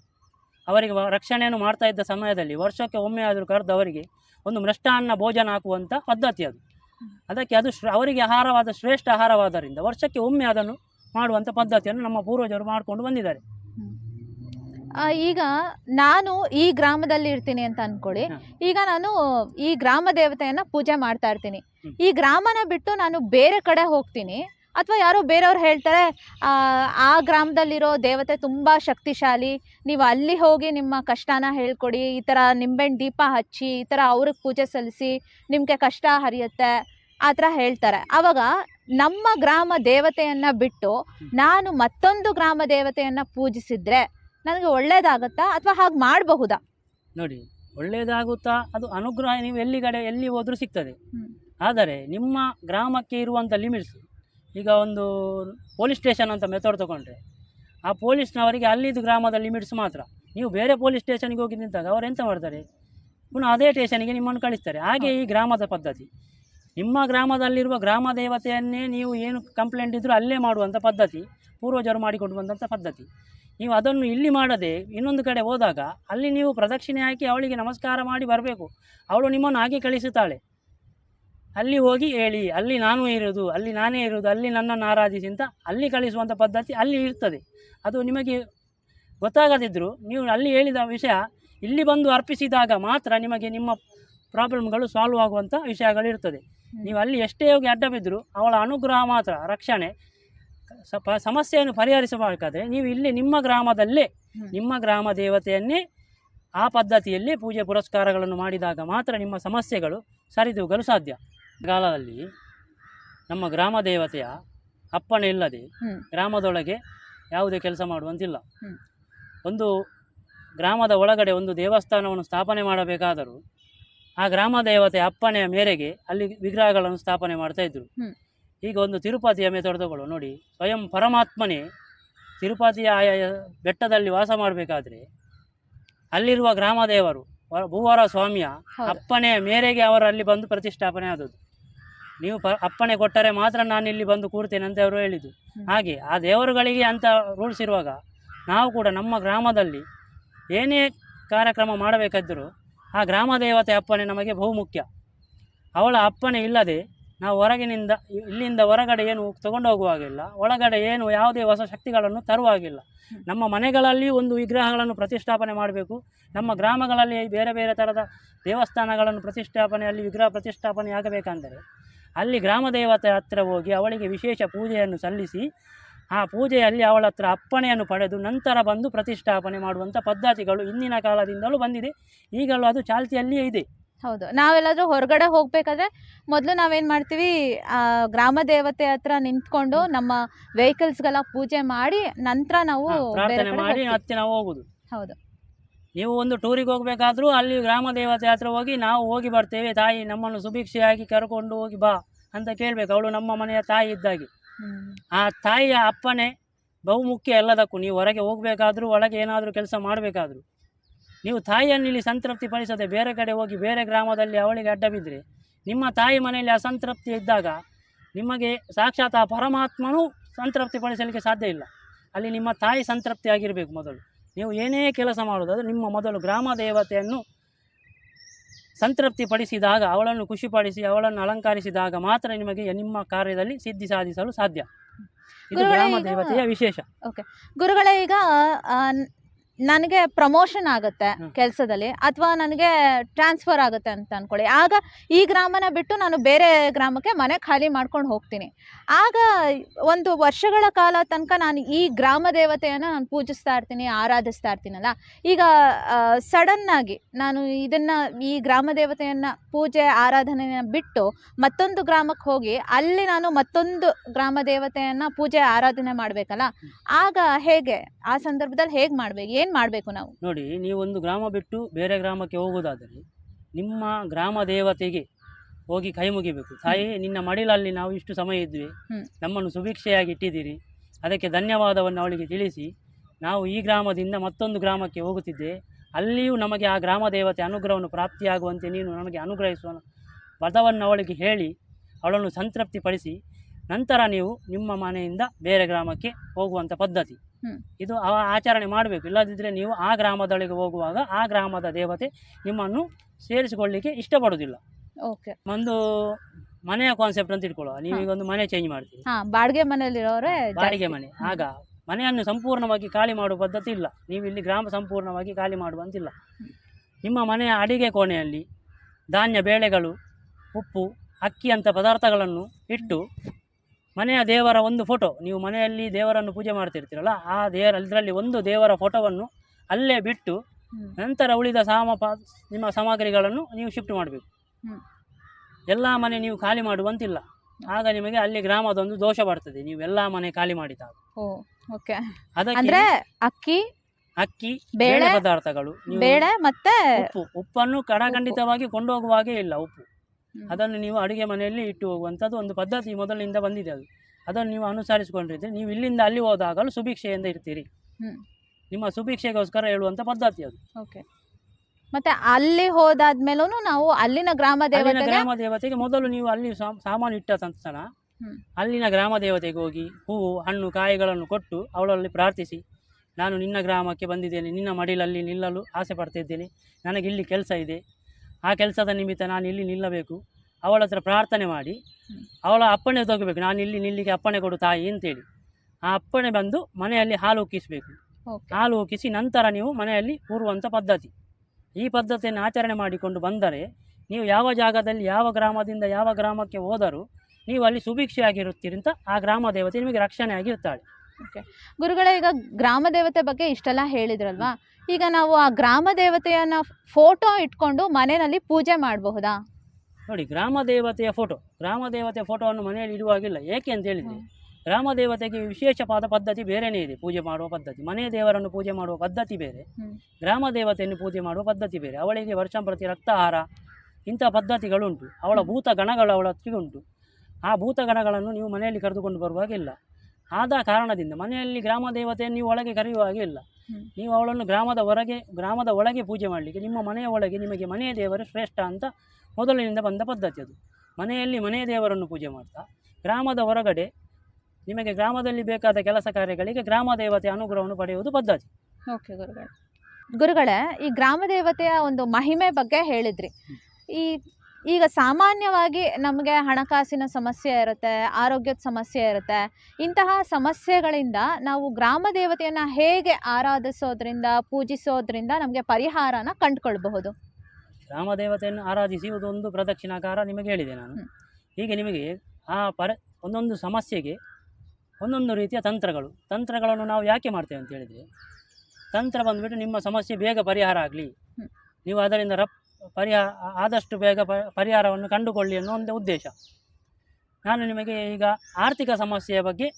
ಅವರಿಗೆ ರಕ್ಷಣೆಯನ್ನು ಮಾಡ್ತಾ ಇದ್ದ ಸಮಯದಲ್ಲಿ ವರ್ಷಕ್ಕೆ ಒಮ್ಮೆ ಆದರೂ ಕರೆದು ಅವರಿಗೆ ಒಂದು ಮೃಷ್ಟಾನ್ನ ಭೋಜನ ಹಾಕುವಂಥ ಪದ್ಧತಿ ಅದು. ಅದಕ್ಕೆ ಅದು ಅವರಿಗೆ ಆಹಾರವಾದ ಶ್ರೇಷ್ಠ ಆಹಾರವಾದ್ದರಿಂದ ವರ್ಷಕ್ಕೆ ಒಮ್ಮೆ ಅದನ್ನು ಮಾಡುವಂಥ ಪದ್ಧತಿಯನ್ನು ನಮ್ಮ ಪೂರ್ವಜರು ಮಾಡಿಕೊಂಡು ಬಂದಿದ್ದಾರೆ. ಈಗ ನಾನು ಈ ಗ್ರಾಮದಲ್ಲಿ ಇರ್ತೀನಿ ಅಂತ ಅನ್ಕೊಳ್ಳಿ ಈಗ ನಾನು ಈ ಗ್ರಾಮ ದೇವತೆಯನ್ನ ಪೂಜೆ ಮಾಡ್ತಾ ಇರ್ತೀನಿ. ಈ ಗ್ರಾಮನ ಬಿಟ್ಟು ನಾನು ಬೇರೆ ಕಡೆ ಹೋಗ್ತೀನಿ. ಅಥವಾ ಯಾರೋ ಬೇರೆಯವ್ರು ಹೇಳ್ತಾರೆ ಆ, ಗ್ರಾಮದಲ್ಲಿರೋ ದೇವತೆ ತುಂಬ ಶಕ್ತಿಶಾಲಿ. ನೀವು ಅಲ್ಲಿ ಹೋಗಿ ನಿಮ್ಮ ಕಷ್ಟನ ಹೇಳ್ಕೊಡಿ. ಈ ಥರ ನಿಂಬೆಹಣ್ಣು ದೀಪ ಹಚ್ಚಿ ಈ ಥರ ಅವ್ರಿಗೆ ಪೂಜೆ ಸಲ್ಲಿಸಿ ನಿಮಗೆ ಕಷ್ಟ ಹರಿಯುತ್ತೆ. ಆ ಥರ ಹೇಳ್ತಾರೆ. ಆವಾಗ ನಮ್ಮ ಗ್ರಾಮ ದೇವತೆಯನ್ನು ಬಿಟ್ಟು ನಾನು ಮತ್ತೊಂದು ಗ್ರಾಮ ದೇವತೆಯನ್ನು ಪೂಜಿಸಿದ್ರೆ ನನಗೆ ಒಳ್ಳೇದಾಗುತ್ತಾ ಅಥವಾ ಹಾಗೆ ಮಾಡಬಹುದಾ? ನೋಡಿ ಒಳ್ಳೆಯದಾಗುತ್ತಾ ಅದು ಅನುಗ್ರಹ ನೀವು ಎಲ್ಲಿ ಕಡೆ ಎಲ್ಲಿ ಹೋದರೂ ಸಿಗ್ತದೆ. ಹ್ಮ್. ಆದರೆ ನಿಮ್ಮ ಗ್ರಾಮಕ್ಕೆ ಇರುವಂಥ ಲಿಮಿಟ್ಸ್ ಈಗ ಒಂದು ಪೊಲೀಸ್ ಸ್ಟೇಷನ್ ಅಂತ ಮೆಥಡ್ ತಗೊಂಡ್ರೆ ಆ ಪೊಲೀಸ್ನವರಿಗೆ ಅಲ್ಲಿದ್ದು ಗ್ರಾಮದ ಲಿಮಿಟ್ಸ್ ಮಾತ್ರ. ನೀವು ಬೇರೆ ಪೊಲೀಸ್ ಸ್ಟೇಷನ್ಗೆ ಹೋಗಿ ನಿಂತಾಗ ಅವರು ಎಂತ ಮಾಡ್ತಾರೆ? ಪುನಃ ಅದೇ ಸ್ಟೇಷನ್ಗೆ ನಿಮ್ಮನ್ನು ಕಳಿಸ್ತಾರೆ. ಹಾಗೆ ಈ ಗ್ರಾಮದ ಪದ್ಧತಿ. ನಿಮ್ಮ ಗ್ರಾಮದಲ್ಲಿರುವ ಗ್ರಾಮ ದೇವತೆಯನ್ನೇ ನೀವು ಏನು ಕಂಪ್ಲೇಂಟ್ ಇದ್ದರೂ ಅಲ್ಲೇ ಮಾಡುವಂಥ ಪದ್ಧತಿ ಪೂರ್ವಜರು ಮಾಡಿಕೊಂಡು ಬಂದಂಥ ಪದ್ಧತಿ. ನೀವು ಅದನ್ನು ಇಲ್ಲಿ ಮಾಡದೆ ಇನ್ನೊಂದು ಕಡೆ ಹೋದಾಗ ಅಲ್ಲಿ ನೀವು ಪ್ರದಕ್ಷಿಣೆ ಹಾಕಿ ಅವಳಿಗೆ ನಮಸ್ಕಾರ ಮಾಡಿ ಬರಬೇಕು. ಅವಳು ನಿಮ್ಮನ್ನು ಹಾಗೆ ಕಳಿಸುತ್ತಾಳೆ. ಅಲ್ಲಿ ಹೋಗಿ ಹೇಳಿ ಅಲ್ಲಿ ನಾನು ಇರೋದು ಅಲ್ಲಿ ನಾನೇ ಇರೋದು ಅಲ್ಲಿ ನನ್ನನ್ನು ಆರಾಧಿಸಿ ಅಂತ ಅಲ್ಲಿ ಕಳಿಸುವಂಥ ಪದ್ಧತಿ ಅಲ್ಲಿ ಇರ್ತದೆ. ಅದು ನಿಮಗೆ ಗೊತ್ತಾಗದಿದ್ದರೂ ನೀವು ಅಲ್ಲಿ ಹೇಳಿದ ವಿಷಯ ಇಲ್ಲಿ ಬಂದು ಅರ್ಪಿಸಿದಾಗ ಮಾತ್ರ ನಿಮಗೆ ನಿಮ್ಮ ಪ್ರಾಬ್ಲಮ್ಗಳು ಸಾಲ್ವ್ ಆಗುವಂಥ ವಿಷಯಗಳಿರ್ತದೆ ನೀವು ಅಲ್ಲಿ ಎಷ್ಟೇ ಹೋಗಿ ಅಡ್ಡ ಬಿದ್ದರೂ ಅವಳ ಅನುಗ್ರಹ ಮಾತ್ರ ರಕ್ಷಣೆ. ಸಪ ಸಮಸ್ಯೆಯನ್ನು ಪರಿಹರಿಸಬೇಕಾದ್ರೆ ನೀವು ಇಲ್ಲಿ ನಿಮ್ಮ ಗ್ರಾಮದಲ್ಲೇ ನಿಮ್ಮ ಗ್ರಾಮ ದೇವತೆಯನ್ನೇ ಆ ಪದ್ಧತಿಯಲ್ಲಿ ಪೂಜೆ ಪುರಸ್ಕಾರಗಳನ್ನು ಮಾಡಿದಾಗ ಮಾತ್ರ ನಿಮ್ಮ ಸಮಸ್ಯೆಗಳು ಸರಿದೂಗಲು ಸಾಧ್ಯ. ಕಾಲದಲ್ಲಿ ನಮ್ಮ ಗ್ರಾಮ ದೇವತೆಯ ಅಪ್ಪಣೆ ಇಲ್ಲದೆ ಗ್ರಾಮದೊಳಗೆ ಯಾವುದೇ ಕೆಲಸ ಮಾಡುವಂತಿಲ್ಲ. ಒಂದು ಗ್ರಾಮದ ಒಳಗಡೆ ಒಂದು ದೇವಸ್ಥಾನವನ್ನು ಸ್ಥಾಪನೆ ಮಾಡಬೇಕಾದರೂ ಆ ಗ್ರಾಮ ದೇವತೆಯ ಅಪ್ಪಣೆಯ ಮೇರೆಗೆ ಅಲ್ಲಿ ವಿಗ್ರಹಗಳನ್ನು ಸ್ಥಾಪನೆ ಮಾಡ್ತಾ ಇದ್ರು. ಈಗ ಒಂದು ತಿರುಪತಿಯ ಮೇಲೆ ತೊಡೆದುಕೊಳ್ಳು ನೋಡಿ. ಸ್ವಯಂ ಪರಮಾತ್ಮನೇ ತಿರುಪತಿಯ ಆಯಾ ಬೆಟ್ಟದಲ್ಲಿ ವಾಸ ಮಾಡಬೇಕಾದ್ರೆ ಅಲ್ಲಿರುವ ಗ್ರಾಮದೇವರು ಭೂವರ ಸ್ವಾಮಿಯ ಅಪ್ಪನೆಯ ಅಪ್ಪಣೆಯ ಮೇರೆಗೆ ಅವರು ಅಲ್ಲಿ ಬಂದು ಪ್ರತಿಷ್ಠಾಪನೆ ಆದದ್ದು. ನೀವು ಪ ಅಪ್ಪಣೆ ಕೊಟ್ಟರೆ ಮಾತ್ರ ನಾನು ಇಲ್ಲಿ ಬಂದು ಕೂರ್ತೇನೆ ಅಂತ ಅವರು ಹೇಳಿದ್ದು. ಹಾಗೆ ಆ ದೇವರುಗಳಿಗೆ ಅಂತ ರೂಲ್ಸ್ ಇರುವಾಗ ನಾವು ಕೂಡ ನಮ್ಮ ಗ್ರಾಮದಲ್ಲಿ ಏನೇ ಕಾರ್ಯಕ್ರಮ ಮಾಡಬೇಕಾದರೂ ಆ ಗ್ರಾಮ ದೇವತೆ ಅಪ್ಪಣೆ ನಮಗೆ ಬಹುಮುಖ್ಯ. ಅವಳ ಅಪ್ಪಣೆ ಇಲ್ಲದೆ ನಾವು ಹೊರಗಿನಿಂದ, ಇಲ್ಲಿಂದ ಹೊರಗಡೆ ಏನು ತಗೊಂಡು ಹೋಗುವಾಗಿಲ್ಲ. ಒಳಗಡೆ ಏನು ಯಾವುದೇ ಹೊಸ ಶಕ್ತಿಗಳನ್ನು ತರುವಾಗಿಲ್ಲ. ನಮ್ಮ ಮನೆಗಳಲ್ಲಿ ಒಂದು ವಿಗ್ರಹಗಳನ್ನು ಪ್ರತಿಷ್ಠಾಪನೆ ಮಾಡಬೇಕು. ನಮ್ಮ ಗ್ರಾಮಗಳಲ್ಲಿ ಬೇರೆ ಬೇರೆ ಥರದ ದೇವಸ್ಥಾನಗಳನ್ನು ಪ್ರತಿಷ್ಠಾಪನೆ ಅಲ್ಲಿ ವಿಗ್ರಹ ಪ್ರತಿಷ್ಠಾಪನೆ ಆಗಬೇಕೆಂದರೆ ಅಲ್ಲಿ ಗ್ರಾಮ ದೇವತೆ ಹತ್ರ ಹೋಗಿ ಅವಳಿಗೆ ವಿಶೇಷ ಪೂಜೆಯನ್ನು ಸಲ್ಲಿಸಿ, ಆ ಪೂಜೆಯಲ್ಲಿ ಅವಳ ಹತ್ರ ಅಪ್ಪಣೆಯನ್ನು ಪಡೆದು ನಂತರ ಬಂದು ಪ್ರತಿಷ್ಠಾಪನೆ ಮಾಡುವಂಥ ಪದ್ಧತಿಗಳು ಇಂದಿನ ಕಾಲದಿಂದಲೂ ಬಂದಿದೆ. ಈಗಲೂ ಅದು ಚಾಲ್ತಿಯಲ್ಲಿಯೇ ಇದೆ. ಹೌದು. ನಾವೆಲ್ಲಾದ್ರೂ ಹೊರಗಡೆ ಹೋಗ್ಬೇಕಾದ್ರೆ ಮೊದಲು ನಾವೇನ್ ಮಾಡ್ತೀವಿ ಆ ಗ್ರಾಮ ದೇವತೆ ಹತ್ರ ನಿಂತ್ಕೊಂಡು ನಮ್ಮ ವೆಹಿಕಲ್ಸ್ಗೆಲ್ಲ ಪೂಜೆ ಮಾಡಿ ನಂತರ ನಾವು ಪ್ರಾರ್ಥನೆ ಮಾಡಿ ಹೋಗ್ತೀವಿ. ಮತ್ತೆ ನಾವು ಹೋಗುದು. ಹೌದು. ನೀವು ಒಂದು ಟೂರಿಗೆ ಹೋಗ್ಬೇಕಾದ್ರೂ ಅಲ್ಲಿ ಗ್ರಾಮ ದೇವತೆ ಹತ್ರ ಹೋಗಿ ನಾವು ಹೋಗಿ ಬರ್ತೇವೆ ತಾಯಿ ನಮ್ಮನ್ನು ಸುಭಿಕ್ಷೆಯಾಗಿ ಕರ್ಕೊಂಡು ಹೋಗಿ ಬಾ ಅಂತ ಕೇಳ್ಬೇಕು. ಅವಳು ನಮ್ಮ ಮನೆಯ ತಾಯಿ ಇದ್ದಾಗಿ. ಆ ತಾಯಿಯ ಅಪ್ಪನೆ ಬಹುಮುಖ್ಯ ಎಲ್ಲದಕ್ಕೂ. ನೀವು ಹೊರಗೆ ಹೋಗ್ಬೇಕಾದ್ರೂ ಒಳಗೆ ಏನಾದರೂ ಕೆಲಸ ಮಾಡಬೇಕಾದ್ರೂ. ನೀವು ತಾಯಿಯನ್ನು ಇಲ್ಲಿ ಸಂತೃಪ್ತಿ ಪಡಿಸದೆ ಬೇರೆ ಕಡೆ ಹೋಗಿ ಬೇರೆ ಗ್ರಾಮದಲ್ಲಿ ಅವಳಿಗೆ ಅಡ್ಡ ಬಿದ್ದರೆ ನಿಮ್ಮ ತಾಯಿ ಮನೆಯಲ್ಲಿ ಅಸಂತೃಪ್ತಿ ಇದ್ದಾಗ ನಿಮಗೆ ಸಾಕ್ಷಾತ್ ಆ ಪರಮಾತ್ಮನೂ ಸಂತೃಪ್ತಿ ಪಡಿಸಲಿಕ್ಕೆ ಸಾಧ್ಯ ಇಲ್ಲ. ಅಲ್ಲಿ ನಿಮ್ಮ ತಾಯಿ ಸಂತೃಪ್ತಿ ಆಗಿರಬೇಕು ಮೊದಲು. ನೀವು ಏನೇ ಕೆಲಸ ಮಾಡೋದು ಅದು ನಿಮ್ಮ ಮೊದಲು ಗ್ರಾಮ ದೇವತೆಯನ್ನು ಸಂತೃಪ್ತಿ ಪಡಿಸಿದಾಗ ಅವಳನ್ನು ಖುಷಿಪಡಿಸಿ ಅವಳನ್ನು ಅಲಂಕರಿಸಿದಾಗ ಮಾತ್ರ ನಿಮಗೆ ನಿಮ್ಮ ಕಾರ್ಯದಲ್ಲಿ ಸಿದ್ಧಿ ಸಾಧಿಸಲು ಸಾಧ್ಯ. ಇದು ಗ್ರಾಮ ದೇವತೆಯ ವಿಶೇಷ. ಓಕೆ. ಗುರುಗಳೇ ಈಗ ನನಗೆ ಪ್ರಮೋಷನ್ ಆಗುತ್ತೆ ಕೆಲಸದಲ್ಲಿ ಅಥವಾ ನನಗೆ ಟ್ರಾನ್ಸ್ಫರ್ ಆಗುತ್ತೆ ಅಂತ ಅಂದ್ಕೊಳ್ಳಿ ಆಗ ಈ ಗ್ರಾಮನ ಬಿಟ್ಟು ನಾನು ಬೇರೆ ಗ್ರಾಮಕ್ಕೆ ಮನೆ ಖಾಲಿ ಮಾಡ್ಕೊಂಡು ಹೋಗ್ತೀನಿ. ಆಗ ಒಂದು ವರ್ಷಗಳ ಕಾಲ ತನಕ ನಾನು ಈ ಗ್ರಾಮ ದೇವತೆಯನ್ನು ನಾನು ಪೂಜಿಸ್ತಾ ಇರ್ತೀನಿ ಆರಾಧಿಸ್ತಾ ಇರ್ತೀನಲ್ಲ. ಈಗ ಸಡನ್ನಾಗಿ ನಾನು ಇದನ್ನು ಈ ಗ್ರಾಮ ದೇವತೆಯನ್ನು ಪೂಜೆ ಆರಾಧನೆಯನ್ನು ಬಿಟ್ಟು ಮತ್ತೊಂದು ಗ್ರಾಮಕ್ಕೆ ಹೋಗಿ ಅಲ್ಲಿ ನಾನು ಮತ್ತೊಂದು ಗ್ರಾಮ ದೇವತೆಯನ್ನು ಪೂಜೆ ಆರಾಧನೆ ಮಾಡಬೇಕಲ್ಲ? ಆಗ ಹೇಗೆ? ಆ ಸಂದರ್ಭದಲ್ಲಿ ಹೇಗೆ ಮಾಡ್ಬೇಕು? ಏನು ಮಾಡಬೇಕು ನಾವು? ನೋಡಿ ನೀವು ಒಂದು ಗ್ರಾಮ ಬಿಟ್ಟು ಬೇರೆ ಗ್ರಾಮಕ್ಕೆ ಹೋಗುವುದಾದರೆ ನಿಮ್ಮ ಗ್ರಾಮ ದೇವತೆಗೆ ಹೋಗಿ ಕೈ ಮುಗಿಬೇಕು. ತಾಯಿ ನಿನ್ನ ಮಡಿಲಲ್ಲಿ ನಾವು ಇಷ್ಟು ಸಮಯ ಇದ್ವಿ. ಹ್ಮ್. ನಮ್ಮನ್ನು ಸುಭಿಕ್ಷೆಯಾಗಿ ಇಟ್ಟಿದ್ದೀರಿ. ಅದಕ್ಕೆ ಧನ್ಯವಾದವನ್ನು ಅವಳಿಗೆ ತಿಳಿಸಿ ನಾವು ಈ ಗ್ರಾಮದಿಂದ ಮತ್ತೊಂದು ಗ್ರಾಮಕ್ಕೆ ಹೋಗುತ್ತಿದ್ದೆ. ಅಲ್ಲಿಯೂ ನಮಗೆ ಆ ಗ್ರಾಮ ದೇವತೆ ಅನುಗ್ರಹವನ್ನು ಪ್ರಾಪ್ತಿಯಾಗುವಂತೆ ನೀನು ನಮಗೆ ಅನುಗ್ರಹಿಸುವ ಪದವನ್ನು ಅವಳಿಗೆ ಹೇಳಿ ಅವಳನ್ನು ಸಂತೃಪ್ತಿಪಡಿಸಿ ನಂತರ ನೀವು ನಿಮ್ಮ ಮನೆಯಿಂದ ಬೇರೆ ಗ್ರಾಮಕ್ಕೆ ಹೋಗುವಂಥ ಪದ್ಧತಿ. ಇದು ಆ ಆಚರಣೆ ಮಾಡಬೇಕು. ಇಲ್ಲದಿದ್ದರೆ ನೀವು ಆ ಗ್ರಾಮದೊಳಗೆ ಹೋಗುವಾಗ ಆ ಗ್ರಾಮದ ದೇವತೆ ನಿಮ್ಮನ್ನು ಸೇರಿಸಿಕೊಳ್ಳಿಕ್ಕೆ ಇಷ್ಟಪಡುವುದಿಲ್ಲ. ಓಕೆ. ಒಂದು ಮನೆಯ ಕಾನ್ಸೆಪ್ಟ್ ಅಂತ ಇಟ್ಕೊಳ್ಳುವ. ನೀವೀಗ ಒಂದು ಮನೆ ಚೇಂಜ್ ಮಾಡ್ತೀವಿ ಬಾಡಿಗೆ ಮನೆಯಲ್ಲಿರೋರೆ ಬಾಡಿಗೆ ಮನೆ. ಆಗ ಮನೆಯನ್ನು ಸಂಪೂರ್ಣವಾಗಿ ಖಾಲಿ ಮಾಡುವ ಪದ್ಧತಿ ಇಲ್ಲ. ನೀವು ಇಲ್ಲಿ ಗ್ರಾಮ ಸಂಪೂರ್ಣವಾಗಿ ಖಾಲಿ ಮಾಡುವಂತಿಲ್ಲ. ನಿಮ್ಮ ಮನೆಯ ಅಡಿಗೆ ಕೋಣೆಯಲ್ಲಿ ಧಾನ್ಯ ಬೇಳೆಗಳು ಉಪ್ಪು ಅಕ್ಕಿ ಅಂತ ಪದಾರ್ಥಗಳನ್ನು ಇಟ್ಟು ಮನೆಯ ದೇವರ ಒಂದು ಫೋಟೋ ನೀವು ಮನೆಯಲ್ಲಿ ದೇವರನ್ನು ಪೂಜೆ ಮಾಡ್ತಿರ್ತೀರಲ್ಲ ಆ ದೇವರ ಅದರಲ್ಲಿ ಒಂದು ದೇವರ ಫೋಟೋವನ್ನು ಅಲ್ಲೇ ಬಿಟ್ಟು ನಂತರ ಉಳಿದ ಸಾಮ ನಿಮ್ಮ ಸಾಮಗ್ರಿಗಳನ್ನು ನೀವು ಶಿಫ್ಟ್ ಮಾಡಬೇಕು. ಎಲ್ಲ ಮನೆ ನೀವು ಖಾಲಿ ಮಾಡುವಂತಿಲ್ಲ. ಆಗ ನಿಮಗೆ ಅಲ್ಲಿ ಗ್ರಾಮದೊಂದು ದೋಷ ಬರ್ತದೆ. ನೀವು ಎಲ್ಲ ಮನೆ ಖಾಲಿ ಮಾಡಿದಾಗ. ಅದಕ್ಕೆ ಅಕ್ಕಿ ಅಕ್ಕಿ ಬೇಳೆ, ಪದಾರ್ಥಗಳು ಬೇಳೆ ಮತ್ತೆ ಉಪ್ಪು ಉಪ್ಪನ್ನು ಕಡಖಂಡಿತವಾಗಿ ಕೊಂಡೋಗುವಾಗೇ ಇಲ್ಲ ಉಪ್ಪು. ಅದನ್ನು ನೀವು ಅಡುಗೆ ಮನೆಯಲ್ಲಿ ಇಟ್ಟು ಹೋಗುವಂಥದ್ದು ಒಂದು ಪದ್ಧತಿ ಮೊದಲಿನಿಂದ ಬಂದಿದೆ ಅದು. ಅದನ್ನು ನೀವು ಅನುಸರಿಸಿಕೊಂಡಿದ್ರೆ ನೀವು ಇಲ್ಲಿಂದ ಅಲ್ಲಿ ಹೋದಾಗಲೂ ಸುಭಿಕ್ಷೆಯಿಂದ ಇರ್ತೀರಿ. ನಿಮ್ಮ ಸುಭಿಕ್ಷೆಗೋಸ್ಕರ ಹೇಳುವಂಥ ಪದ್ಧತಿ ಅದು. ಓಕೆ. ಮತ್ತೆ ಅಲ್ಲಿ ಹೋದಾದ್ಮೇಲೂ ನಾವು ಅಲ್ಲಿನ ಗ್ರಾಮ ದೇವತೆ ಗ್ರಾಮ ದೇವತೆಗೆ ಮೊದಲು ನೀವು ಅಲ್ಲಿ ಸಾಮಾನು ಇಟ್ಟ ತಕ್ಷಣ ಅಲ್ಲಿನ ಗ್ರಾಮ ದೇವತೆಗೆ ಹೋಗಿ ಹೂವು ಹಣ್ಣು ಕಾಯಿಗಳನ್ನು ಕೊಟ್ಟು ಅವಳಲ್ಲಿ ಪ್ರಾರ್ಥಿಸಿ ನಾನು ನಿನ್ನ ಗ್ರಾಮಕ್ಕೆ ಬಂದಿದ್ದೇನೆ ನಿನ್ನ ಮಡಿಲಲ್ಲಿ ನಿಲ್ಲಲು ಆಸೆ ಪಡ್ತಿದ್ದೇನೆ ನನಗೆ ಇಲ್ಲಿ ಕೆಲಸ ಇದೆ ಆ ಕೆಲಸದ ನಿಮಿತ್ತ ನಾನು ಇಲ್ಲಿ ನಿಲ್ಲಬೇಕು. ಅವಳ ಹತ್ರ ಪ್ರಾರ್ಥನೆ ಮಾಡಿ ಅವಳ ಅಪ್ಪಣೆ ತೊಗೋಬೇಕು. ನಾನು ಇಲ್ಲಿ ನಿಲ್ಲಿಗೆ ಅಪ್ಪಣೆ ಕೊಡು ತಾಯಿ ಅಂತೇಳಿ. ಆ ಅಪ್ಪಣೆ ಬಂದು ಮನೆಯಲ್ಲಿ ಹಾಲು ಉಕ್ಕಿಸಬೇಕು. ಹಾಲು ಉಕ್ಕಿಸಿ ನಂತರ ನೀವು ಮನೆಯಲ್ಲಿ ಕೂರುವಂಥ ಪದ್ಧತಿ. ಈ ಪದ್ಧತಿಯನ್ನು ಆಚರಣೆ ಮಾಡಿಕೊಂಡು ಬಂದರೆ ನೀವು ಯಾವ ಜಾಗದಲ್ಲಿ ಯಾವ ಗ್ರಾಮದಿಂದ ಯಾವ ಗ್ರಾಮಕ್ಕೆ ಹೋದರೂ ನೀವು ಅಲ್ಲಿ ಸುಭಿಕ್ಷೆಯಾಗಿರುತ್ತೀರಿ ಅಂತ ಆ ಗ್ರಾಮ ದೇವತೆ ನಿಮಗೆ ರಕ್ಷಣೆ ಆಗಿರ್ತಾಳೆ ಗುರುಗಳೇ ಈಗ ಗ್ರಾಮ ದೇವತೆ ಬಗ್ಗೆ ಇಷ್ಟೆಲ್ಲ ಹೇಳಿದ್ರಲ್ವಾ? ಈಗ ನಾವು ಆ ಗ್ರಾಮ ದೇವತೆಯನ್ನ ಫೋಟೋ ಇಟ್ಕೊಂಡು ಮನೆಯಲ್ಲಿ ಪೂಜೆ ಮಾಡಬಹುದಾ? ನೋಡಿ ಗ್ರಾಮ ದೇವತೆಯ ಫೋಟೋ. ಗ್ರಾಮ ದೇವತೆಯ ಫೋಟೋವನ್ನು ಮನೆಯಲ್ಲಿ ಇಡುವಾಗಿಲ್ಲ. ಏಕೆ ಅಂತ ಹೇಳಿದ್ವಿ ಗ್ರಾಮ ದೇವತೆಗೆ ವಿಶೇಷವಾದ ಪದ್ಧತಿ ಬೇರೆನೇ ಇದೆ. ಪೂಜೆ ಮಾಡುವ ಪದ್ಧತಿ. ಮನೆಯ ದೇವರನ್ನು ಪೂಜೆ ಮಾಡುವ ಪದ್ಧತಿ ಬೇರೆ. ಗ್ರಾಮ ದೇವತೆಯನ್ನು ಪೂಜೆ ಮಾಡುವ ಪದ್ಧತಿ ಬೇರೆ. ಅವಳಿಗೆ ವರ್ಷಂಪ್ರತಿ ರಕ್ತಹಾರ ಇಂಥ ಪದ್ಧತಿಗಳುಂಟು. ಅವಳ ಭೂತ ಗಣಗಳು ಅವಳ ಹತ್ತಿಗೆ ಉಂಟು. ಆ ಭೂತ ಗಣಗಳನ್ನು ನೀವು ಮನೆಯಲ್ಲಿ ಕರೆದುಕೊಂಡು ಬರುವಾಗಿಲ್ಲ ಆದ ಕಾರಣದಿಂದ ಮನೆಯಲ್ಲಿ ಗ್ರಾಮ ದೇವತೆಯನ್ನು ನೀವು ಒಳಗೆ ಕರೆಯುವ ಹಾಗೆ ಇಲ್ಲ. ನೀವು ಅವಳನ್ನು ಗ್ರಾಮದ ಹೊರಗೆ ಗ್ರಾಮದ ಒಳಗೆ ಪೂಜೆ ಮಾಡಲಿಕ್ಕೆ ನಿಮ್ಮ ಮನೆಯ ಒಳಗೆ ನಿಮಗೆ ಮನೆಯ ದೇವರು ಶ್ರೇಷ್ಠ ಅಂತ ಮೊದಲಿನಿಂದ ಬಂದ ಪದ್ಧತಿ ಅದು. ಮನೆಯಲ್ಲಿ ಮನೆಯ ದೇವರನ್ನು ಪೂಜೆ ಮಾಡ್ತಾ ಗ್ರಾಮದ ಹೊರಗಡೆ ನಿಮಗೆ ಗ್ರಾಮದಲ್ಲಿ ಬೇಕಾದ ಕೆಲಸ ಕಾರ್ಯಗಳಿಗೆ ಗ್ರಾಮ ದೇವತೆಯ ಅನುಗ್ರಹವನ್ನು ಪಡೆಯುವುದು ಪದ್ಧತಿ. ಓಕೆ ಗುರುಗಳೇ. ಗುರುಗಳೇ ಈ ಗ್ರಾಮ ದೇವತೆಯ ಒಂದು ಮಹಿಮೆ ಬಗ್ಗೆ ಹೇಳಿದ್ರಿ. ಈ ಈಗ ಸಾಮಾನ್ಯವಾಗಿ ನಮಗೆ ಹಣಕಾಸಿನ ಸಮಸ್ಯೆ ಇರುತ್ತೆ ಆರೋಗ್ಯದ ಸಮಸ್ಯೆ ಇರುತ್ತೆ. ಇಂತಹ ಸಮಸ್ಯೆಗಳಿಂದ ನಾವು ಗ್ರಾಮ ದೇವತೆಯನ್ನು ಹೇಗೆ ಆರಾಧಿಸೋದ್ರಿಂದ ಪೂಜಿಸೋದ್ರಿಂದ ನಮಗೆ ಪರಿಹಾರನ ಕಂಡುಕೊಳ್ಬಹುದು? ಗ್ರಾಮ ದೇವತೆಯನ್ನು ಆರಾಧಿಸಿ ಒಂದು ಪ್ರದಕ್ಷಿಣಾಕಾರ ನಿಮಗೆ ಹೇಳಿದೆ ನಾನು. ಹೀಗೆ ನಿಮಗೆ ಆ ಪರ ಒಂದೊಂದು ಸಮಸ್ಯೆಗೆ ಒಂದೊಂದು ರೀತಿಯ ತಂತ್ರಗಳು ತಂತ್ರಗಳನ್ನು ನಾವು ಯಾಕೆ ಮಾಡ್ತೇವೆ ಅಂತ ಹೇಳಿದರೆ ತಂತ್ರ ಬಂದುಬಿಟ್ಟು ನಿಮ್ಮ ಸಮಸ್ಯೆ ಬೇಗ ಪರಿಹಾರ ಆಗಲಿ. ನೀವು ಅದರಿಂದ ರಪ್ ಪರಿಹಾರ ಆದಷ್ಟು ಬೇಗ ಪರಿಹಾರವನ್ನು ಕಂಡುಕೊಳ್ಳಿ ಅನ್ನೋ ಒಂದು ಉದ್ದೇಶ. ನಾನು ನಿಮಗೆ ಈಗ ಆರ್ಥಿಕ ಸಮಸ್ಯೆಯ ಬಗ್ಗೆ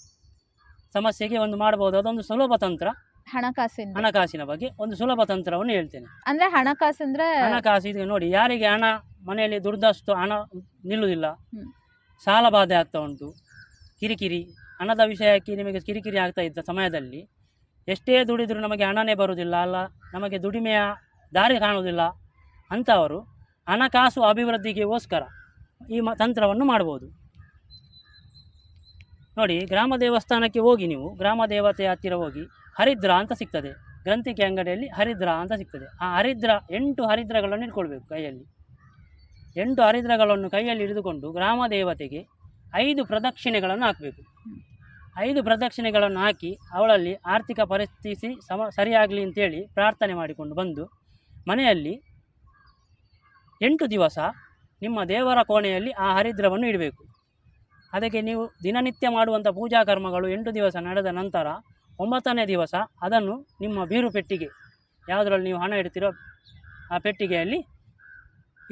ಸಮಸ್ಯೆಗೆ ಒಂದು ಮಾಡಬಹುದು ಅದೊಂದು ಸುಲಭ ತಂತ್ರ. ಹಣಕಾಸಿನ ಹಣಕಾಸಿನ ಬಗ್ಗೆ ಒಂದು ಸುಲಭ ತಂತ್ರವನ್ನು ಹೇಳ್ತೇನೆ. ಅಂದ್ರೆ ಹಣಕಾಸು ಅಂದ್ರೆ ಹಣಕಾಸು ಇದು ನೋಡಿ ಯಾರಿಗೆ ಹಣ ಮನೆಯಲ್ಲಿ ದುರ್ದಷ್ಟು ಹಣ ನಿಲ್ಲುವುದಿಲ್ಲ. ಸಾಲ ಬಾಧೆ ಆಗ್ತಾ ಉಂಟು. ಕಿರಿಕಿರಿ ಹಣದ ವಿಷಯಕ್ಕೆ ನಿಮಗೆ ಕಿರಿಕಿರಿ ಆಗ್ತಾ ಇದ್ದ ಸಮಯದಲ್ಲಿ ಎಷ್ಟೇ ದುಡಿದರೂ ನಮಗೆ ಹಣನೇ ಬರುವುದಿಲ್ಲ ಅಲ್ಲ ನಮಗೆ ದುಡಿಮೆಯ ದಾರಿ ಕಾಣುವುದಿಲ್ಲ. ಅಂಥವರು ಹಣಕಾಸು ಅಭಿವೃದ್ಧಿಗೋಸ್ಕರ ಈ ಮ, ತಂತ್ರವನ್ನು ಮಾಡ್ಬೋದು. ನೋಡಿ, ಗ್ರಾಮ ದೇವಸ್ಥಾನಕ್ಕೆ ಹೋಗಿ ನೀವು, ಗ್ರಾಮ ದೇವತೆಯ ಹತ್ತಿರ ಹೋಗಿ, ಹರಿದ್ರ ಅಂತ ಸಿಗ್ತದೆ. ಗ್ರಂಥಿಕೆ ಅಂಗಡಿಯಲ್ಲಿ ಹರಿದ್ರ ಅಂತ ಸಿಗ್ತದೆ. ಆ ಹರಿದ್ರ, ಎಂಟು ಹರಿದ್ರಗಳನ್ನು ಇಟ್ಕೊಳ್ಬೇಕು ಕೈಯಲ್ಲಿ. ಎಂಟು ಹರಿದ್ರಗಳನ್ನು ಕೈಯಲ್ಲಿ ಹಿಡಿದುಕೊಂಡು ಗ್ರಾಮ ದೇವತೆಗೆ ಐದು ಪ್ರದಕ್ಷಿಣೆಗಳನ್ನು ಹಾಕಬೇಕು. ಐದು ಪ್ರದಕ್ಷಿಣೆಗಳನ್ನು ಹಾಕಿ ಅವಳಲ್ಲಿ ಆರ್ಥಿಕ ಪರಿಸ್ಥಿತಿ ಸಮ, ಸರಿಯಾಗಲಿ ಅಂತೇಳಿ ಪ್ರಾರ್ಥನೆ ಮಾಡಿಕೊಂಡು ಬಂದು ಮನೆಯಲ್ಲಿ ಎಂಟು ದಿವಸ ನಿಮ್ಮ ದೇವರ ಕೋಣೆಯಲ್ಲಿ ಆ ಹರಿದ್ರವನ್ನು ಇಡಬೇಕು. ಅದಕ್ಕೆ ನೀವು ದಿನನಿತ್ಯ ಮಾಡುವಂಥ ಪೂಜಾ ಕರ್ಮಗಳು ಎಂಟು ದಿವಸ ನಡೆದ ನಂತರ ಒಂಬತ್ತನೇ ದಿವಸ ಅದನ್ನು ನಿಮ್ಮ ಬೀರು ಪೆಟ್ಟಿಗೆ ಯಾವುದರಲ್ಲಿ ನೀವು ಹಣ ಇಡ್ತೀರೋ ಆ ಪೆಟ್ಟಿಗೆಯಲ್ಲಿ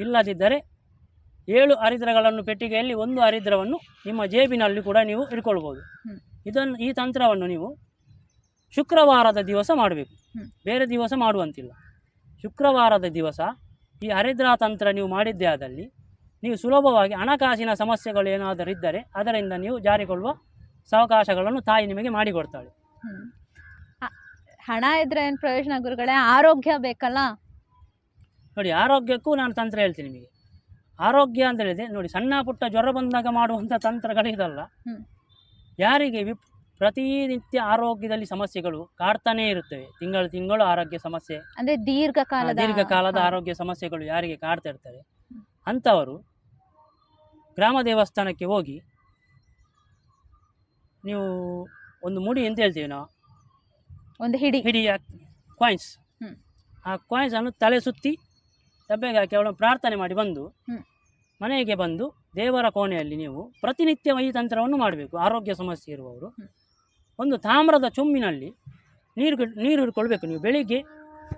ಇಲ್ಲದಿದ್ದರೆ ಏಳು ಹರಿದ್ರಗಳನ್ನು ಪೆಟ್ಟಿಗೆಯಲ್ಲಿ ಒಂದು ಹರಿದ್ರವನ್ನು ನಿಮ್ಮ ಜೇಬಿನಲ್ಲಿ ಕೂಡ ನೀವು ಇಟ್ಕೊಳ್ಬೋದು. ಇದನ್ನು ಈ ತಂತ್ರವನ್ನು ನೀವು ಶುಕ್ರವಾರದ ದಿವಸ ಮಾಡಬೇಕು. ಬೇರೆ ದಿವಸ ಮಾಡುವಂತಿಲ್ಲ. ಶುಕ್ರವಾರದ ದಿವಸ ಈ ಹರಿದ್ರಾ ತಂತ್ರ ನೀವು ಮಾಡಿದ್ದೇ ಆದಲ್ಲಿ ನೀವು ಸುಲಭವಾಗಿ ಹಣಕಾಸಿನ ಸಮಸ್ಯೆಗಳು ಏನಾದರೂ ಇದ್ದರೆ ಅದರಿಂದ ನೀವು ಜಾರಿಕೊಳ್ಳುವ ಸಾವಕಾಶಗಳನ್ನು ತಾಯಿ ನಿಮಗೆ ಮಾಡಿಕೊಡ್ತಾಳೆ. ಹಣ ಇದ್ರೆ ಏನು ಪ್ರಯೋಜನ ಗುರುಗಳೇ? ಆರೋಗ್ಯ ಬೇಕಲ್ಲ? ನೋಡಿ ಆರೋಗ್ಯಕ್ಕೂ ನಾನು ತಂತ್ರ ಹೇಳ್ತೀನಿ ನಿಮಗೆ. ಆರೋಗ್ಯ ಅಂತ ಹೇಳಿದೆ ನೋಡಿ ಸಣ್ಣ ಪುಟ್ಟ ಜ್ವರ ಬಂದಾಗ ಮಾಡುವಂಥ ತಂತ್ರಗಳಿದಲ್ಲ ಯಾರಿಗೆ ವಿಪ್ ಪ್ರತಿನಿತ್ಯ ಆರೋಗ್ಯದಲ್ಲಿ ಸಮಸ್ಯೆಗಳು ಕಾಡ್ತಾನೆ ಇರುತ್ತವೆ. ತಿಂಗಳು ತಿಂಗಳು ಆರೋಗ್ಯ ಸಮಸ್ಯೆ. ಅಂದ್ರೆ ದೀರ್ಘಕಾಲ ದೀರ್ಘಕಾಲದ ಆರೋಗ್ಯ ಸಮಸ್ಯೆಗಳು ಯಾರಿಗೆ ಕಾಡ್ತಾ ಇರ್ತಾರೆ ಅಂಥವರು ಗ್ರಾಮ ದೇವಸ್ಥಾನಕ್ಕೆ ಹೋಗಿ ನೀವು ಒಂದು ಮುಡಿ ಅಂತ ಹೇಳ್ತೀವಿ ನಾವು? ಒಂದು ಹಿಡಿ. ಹಿಡಿಯ ಕಾಯಿನ್ಸ್ ಆ ಕಾಯಿನ್ಸ್ ಅನ್ನು ತಲೆ ಸುತ್ತಿ ಡಬ್ಬೆಗೆ ಹಾಕಿ ಅವಳನ್ನು ಪ್ರಾರ್ಥನೆ ಮಾಡಿ ಬಂದು ಮನೆಗೆ ಬಂದು ದೇವರ ಕೋಣೆಯಲ್ಲಿ ನೀವು ಪ್ರತಿನಿತ್ಯ ಈ ತಂತ್ರವನ್ನು ಮಾಡಬೇಕು. ಆರೋಗ್ಯ ಸಮಸ್ಯೆ ಇರುವವರು. ಒಂದು ತಾಮ್ರದ ಚೊಮ್ಮಿನಲ್ಲಿ ನೀರು ನೀರು ಹಿಡ್ಕೊಳ್ಬೇಕು ನೀವು. ಬೆಳಿಗ್ಗೆ